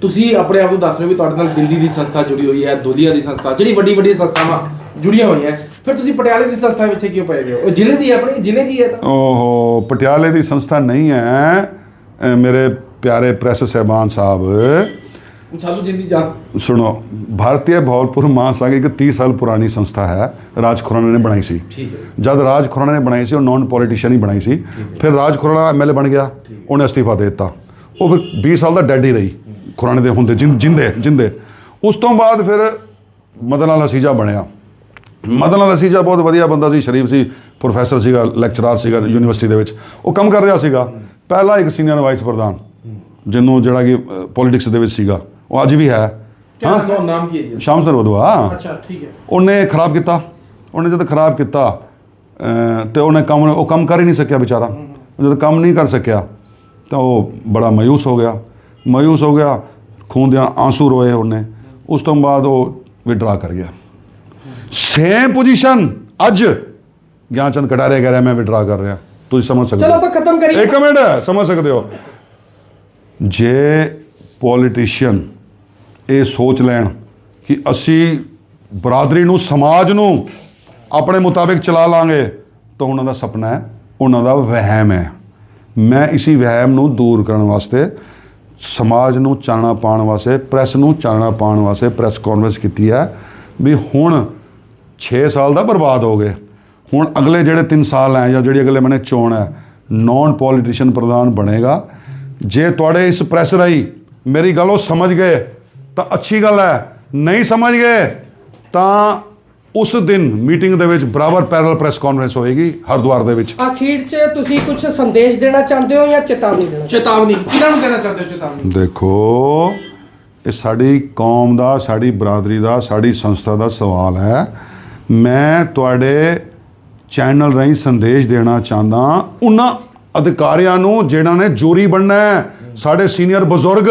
ਤੁਸੀਂ ਆਪਣੇ ਆਪ ਨੂੰ ਦੱਸ ਰਹੇ ਹੋ ਵੀ ਤੁਹਾਡੇ ਨਾਲ ਦਿੱਲੀ ਦੀ ਸੰਸਥਾ ਜੁੜੀ ਹੋਈ ਹੈ ਦੁਲੀਆ ਦੀ ਸੰਸਥਾ ਜਿਹੜੀ ਵੱਡੀ ਵੱਡੀ ਸੰਸਥਾਵਾਂ ਜੁੜੀਆਂ ਹੋਈਆਂ। ਫਿਰ ਤੁਸੀਂ ਪਟਿਆਲੇ ਦੀ ਸੰਸਥਾ ਵਿੱਚ ਕਿਉਂ ਪਏ ਹੋ? ਉਹ ਜ਼ਿਲ੍ਹੇ ਦੀ ਆਪਣੀ? ਜ਼ਿਲ੍ਹੇ 'ਚ ਹੀ ਤਾਂ। ਓਹੋ ਪਟਿਆਲੇ ਦੀ ਸੰਸਥਾ ਨਹੀਂ ਹੈ। ਮੇਰੇ ਪਿਆਰੇ ਪ੍ਰੈਸ ਸਹਿਬਾਨ ਸਾਹਿਬ ਸੁਣੋ ਭਾਰਤੀ ਭੌਲਪੁਰ ਮਹਾਸੰਘ ਇੱਕ 30 ਸਾਲ ਪੁਰਾਣੀ ਸੰਸਥਾ ਹੈ ਰਾਜ ਖੁਰਾਨਾ ਨੇ ਬਣਾਈ ਸੀ। ਜਦ ਰਾਜ ਖੁਰਾਨਾ ਨੇ ਬਣਾਈ ਸੀ ਉਹ ਨਾਨ ਪੋਲੀਟੀਸ਼ੀਅਨ ਹੀ ਬਣਾਈ ਸੀ। ਫਿਰ ਰਾਜ ਖੁਰਾਨਾ ਐਮਐਲਏ ਬਣ ਗਿਆ ਉਹਨੇ ਅਸਤੀਫਾ ਦੇ ਦਿੱਤਾ। ਉਹ ਫਿਰ 20 ਸਾਲ ਦਾ ਡੈਡ ਹੀ ਰਹੀ ਖੁਰਾਨੇ ਦੇ ਹੁੰਦੇ ਜਿੰਦੇ ਜਿੰਦੇ। ਉਸ ਤੋਂ ਬਾਅਦ ਫਿਰ ਮਦਨ ਲਾਲ ਹਸੀਜਾ ਬਣਿਆ। ਮਦਨ ਲਾਲ ਹਸੀਜਾ ਬਹੁਤ ਵਧੀਆ ਬੰਦਾ ਸੀ ਸ਼ਰੀਫ ਸੀ ਪ੍ਰੋਫੈਸਰ ਸੀਗਾ ਲੈਕਚਰਰ ਸੀਗਾ ਯੂਨੀਵਰਸਿਟੀ ਦੇ ਵਿੱਚ। ਉਹ ਕੰਮ ਕਰ ਰਿਹਾ ਸੀਗਾ। ਪਹਿਲਾ ਇੱਕ ਸੀਨੀਅਰ ਵਾਈਸ ਪ੍ਰਧਾਨ। ਜਿਹਨੂੰ ਜਿਹੜਾ ਕਿ ਪੋਲਿਟਿਕਸ ਦੇ ਵਿੱਚ ਸੀਗਾ ਉਹ ਅੱਜ ਵੀ ਹੈ। ਹਾਂ? ਕੌਣ ਨਾਮ ਕੀ ਹੈ ਜੀ? ਸ਼ਾਮ ਸਰ ਵਦਵਾ। ਅੱਛਾ ਠੀਕ ਹੈ। ਉਹਨੇ ਖਰਾਬ ਕੀਤਾ। ਉਹਨੇ ਜਦ ਖਰਾਬ ਕੀਤਾ ਤੇ ਉਹਨੇ ਕੰਮ ਉਹ ਕੰਮ ਕਰ ਹੀ ਨਹੀਂ ਸਕਿਆ ਵਿਚਾਰਾ। ਜਦ ਕੰਮ ਨਹੀਂ ਕਰ ਸਕਿਆ ਤਾਂ ਉਹ ਬੜਾ ਮਾਯੂਸ ਹੋ ਗਿਆ। ਮਾਯੂਸ ਹੋ ਗਿਆ ਖੂਨ ਦੇ ਆਂਸੂ ਰੋਏ ਉਹਨੇ। ਉਸ ਤੋਂ ਬਾਅਦ ਉਹ ਵਿਡਰਾ ਕਰ ਗਿਆ। ਸੇਮ ਪੋਜੀਸ਼ਨ ਅੱਜ ਗਿਆਨਚੰਦ ਕਟਾਰੇ ਕਹਿ ਰਿਹਾ ਮੈਂ ਵਿਡਰਾ ਕਰ ਰਿਹਾ। ਤੁਸੀਂ ਸਮਝ ਸਕਦੇ ਚਲੋ ਹੋ। ਆਪਾਂ ਖਤਮ ਕਰੀਏ। ਇੱਕ ਮਿੰਟ ਸਮਝ ਸਕਦੇ ਹੋ। ਜੇ ਪੋਲੀਟੀਸ਼ੀਅਨ ਇਹ ਸੋਚ ਲੈਣ ਕਿ ਅਸੀਂ ਬਰਾਦਰੀ ਨੂੰ, ਸਮਾਜ ਨੂੰ ਆਪਣੇ ਮੁਤਾਬਿਕ ਚਲਾ ਲਾਂਗੇ, ਤਾਂ ਉਹਨਾਂ ਦਾ ਸੁਪਨਾ ਹੈ, ਉਹਨਾਂ ਦਾ ਵਹਿਮ ਹੈ। ਮੈਂ ਇਸੀ ਵਹਿਮ ਨੂੰ ਦੂਰ ਕਰਨ ਵਾਸਤੇ, ਸਮਾਜ ਨੂੰ ਚਾਨਣਾ ਪਾਉਣ ਵਾਸਤੇ ਪ੍ਰੈਸ ਨੂੰ ਚਾਨਣਾ ਪਾਉਣ ਵਾਸਤੇ ਪ੍ਰੈਸ ਕਾਨਫਰੰਸ ਕੀਤੀ ਹੈ ਵੀ ਹੁਣ 6 ਸਾਲ ਦਾ ਬਰਬਾਦ ਹੋ ਗਏ। ਹੁਣ ਅਗਲੇ ਜਿਹੜੇ 3 ਸਾਲ ਹੈ ਜਾਂ ਜਿਹੜੀ ਅਗਲੇ ਮੈਨੇ ਚੋਣ ਹੈ ਨਾਨ ਪੋਲੀਟੀਸ਼ੀਅਨ ਪ੍ਰਧਾਨ ਬਣੇਗਾ। ਜੇ ਤੁਹਾਡੇ ਇਸ ਪ੍ਰੈਸ ਰਾਹੀਂ ਮੇਰੀ ਗੱਲ ਉਹ ਸਮਝ ਗਏ ਤਾਂ ਅੱਛੀ ਗੱਲ ਹੈ। ਨਹੀਂ ਸਮਝ ਗਏ ਤਾਂ ਉਸ ਦਿਨ ਮੀਟਿੰਗ ਦੇ ਵਿੱਚ ਬਰਾਬਰ ਪੈਰਲ ਪ੍ਰੈਸ ਕਾਨਫਰੰਸ ਹੋਏਗੀ ਹਰਿਦੁਆਰ ਦੇ ਵਿੱਚ। ਆਖੀਰ 'ਚ ਤੁਸੀਂ ਕੁਝ ਸੰਦੇਸ਼ ਦੇਣਾ ਚਾਹੁੰਦੇ ਹੋ ਜਾਂ ਚੇਤਾਵਨੀ ਦੇਣਾ ਚੇਤਾਵਨੀ। ਕਿਹਨਾਂ ਨੂੰ ਦੇਣਾ ਚਾਹੁੰਦੇ ਹੋ ਚੇਤਾਵਨੀ? ਦੇਖੋ ਇਹ ਸਾਡੀ ਕੌਮ ਦਾ ਸਾਡੀ ਬਰਾਦਰੀ ਦਾ ਸਾਡੀ ਸੰਸਥਾ ਦਾ ਸਵਾਲ ਹੈ। ਮੈਂ ਤੁਹਾਡੇ ਚੈਨਲ ਰਾਹੀਂ ਸੰਦੇਸ਼ ਦੇਣਾ ਚਾਹੁੰਦਾ ਉਹਨਾਂ ਅਧਿਕਾਰੀਆਂ ਨੂੰ, ਜਿਨ੍ਹਾਂ ਨੇ ਜੋਰੀ ਬਣਨਾ ਹੈ, ਸਾਡੇ ਸੀਨੀਅਰ ਬਜ਼ੁਰਗ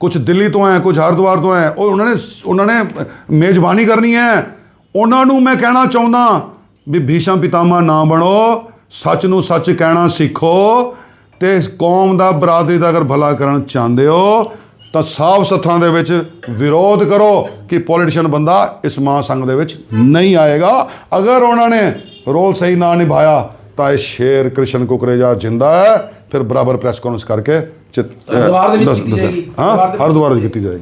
ਕੁਝ ਦਿੱਲੀ ਤੋਂ ਹੈ ਕੁਝ ਹਰਿਦੁਆਰ ਤੋਂ ਹੈ, ਉਹ ਉਹਨਾਂ ਨੇ ਉਹਨਾਂ ਨੇ ਮੇਜ਼ਬਾਨੀ ਕਰਨੀ ਹੈ। ਉਹਨਾਂ ਨੂੰ ਮੈਂ ਕਹਿਣਾ ਚਾਹੁੰਦਾ, ਵੀ ਭੀਸ਼ਮ ਪਿਤਾਮਾ ਨਾ ਬਣੋ, ਸੱਚ ਨੂੰ ਸੱਚ ਕਹਿਣਾ ਸਿੱਖੋ, ਤੇ ਕੌਮ ਦਾ ਬਰਾਦਰੀ ਦਾ ਅਗਰ ਭਲਾ ਕਰਨ ਚਾਹੁੰਦੇ ਹੋ, ਤਾਂ ਸਾਫ਼ ਸੱਥਾਂ ਦੇ ਵਿੱਚ ਵਿਰੋਧ ਕਰੋ ਕਿ ਪੋਲੀਟੀਸ਼ੀਅਨ ਬੰਦਾ ਇਸ ਮਹਾਂਸੰਘ ਦੇ ਵਿੱਚ ਨਹੀਂ ਆਏਗਾ। ਅਗਰ ਉਹਨਾਂ ਨੇ ਰੋਲ ਸਹੀ ਨਾ ਨਿਭਾਇਆ ਤਾਂ ਇਹ ਸ਼ੇਰ ਕ੍ਰਿਸ਼ਨ ਕੁਕਰੇਜਾ ਜਿੰਦਾ ਹੈ ਫਿਰ ਬਰਾਬਰ ਪ੍ਰੈਸ ਕਾਨਫਰੰਸ ਕਰਕੇ ਚਿਤ- ਹਰਿਦੁਆਰ ਦੇ ਵਿੱਚ ਦੱਸ- ਕੀਤੀ ਦੱਸ- ਜਾਏਗੀ। ਹਾਂ ਹਰਿਦੁਆਰ ਦੇ ਵਿੱਚ ਕੀਤੀ ਜਾਏਗੀ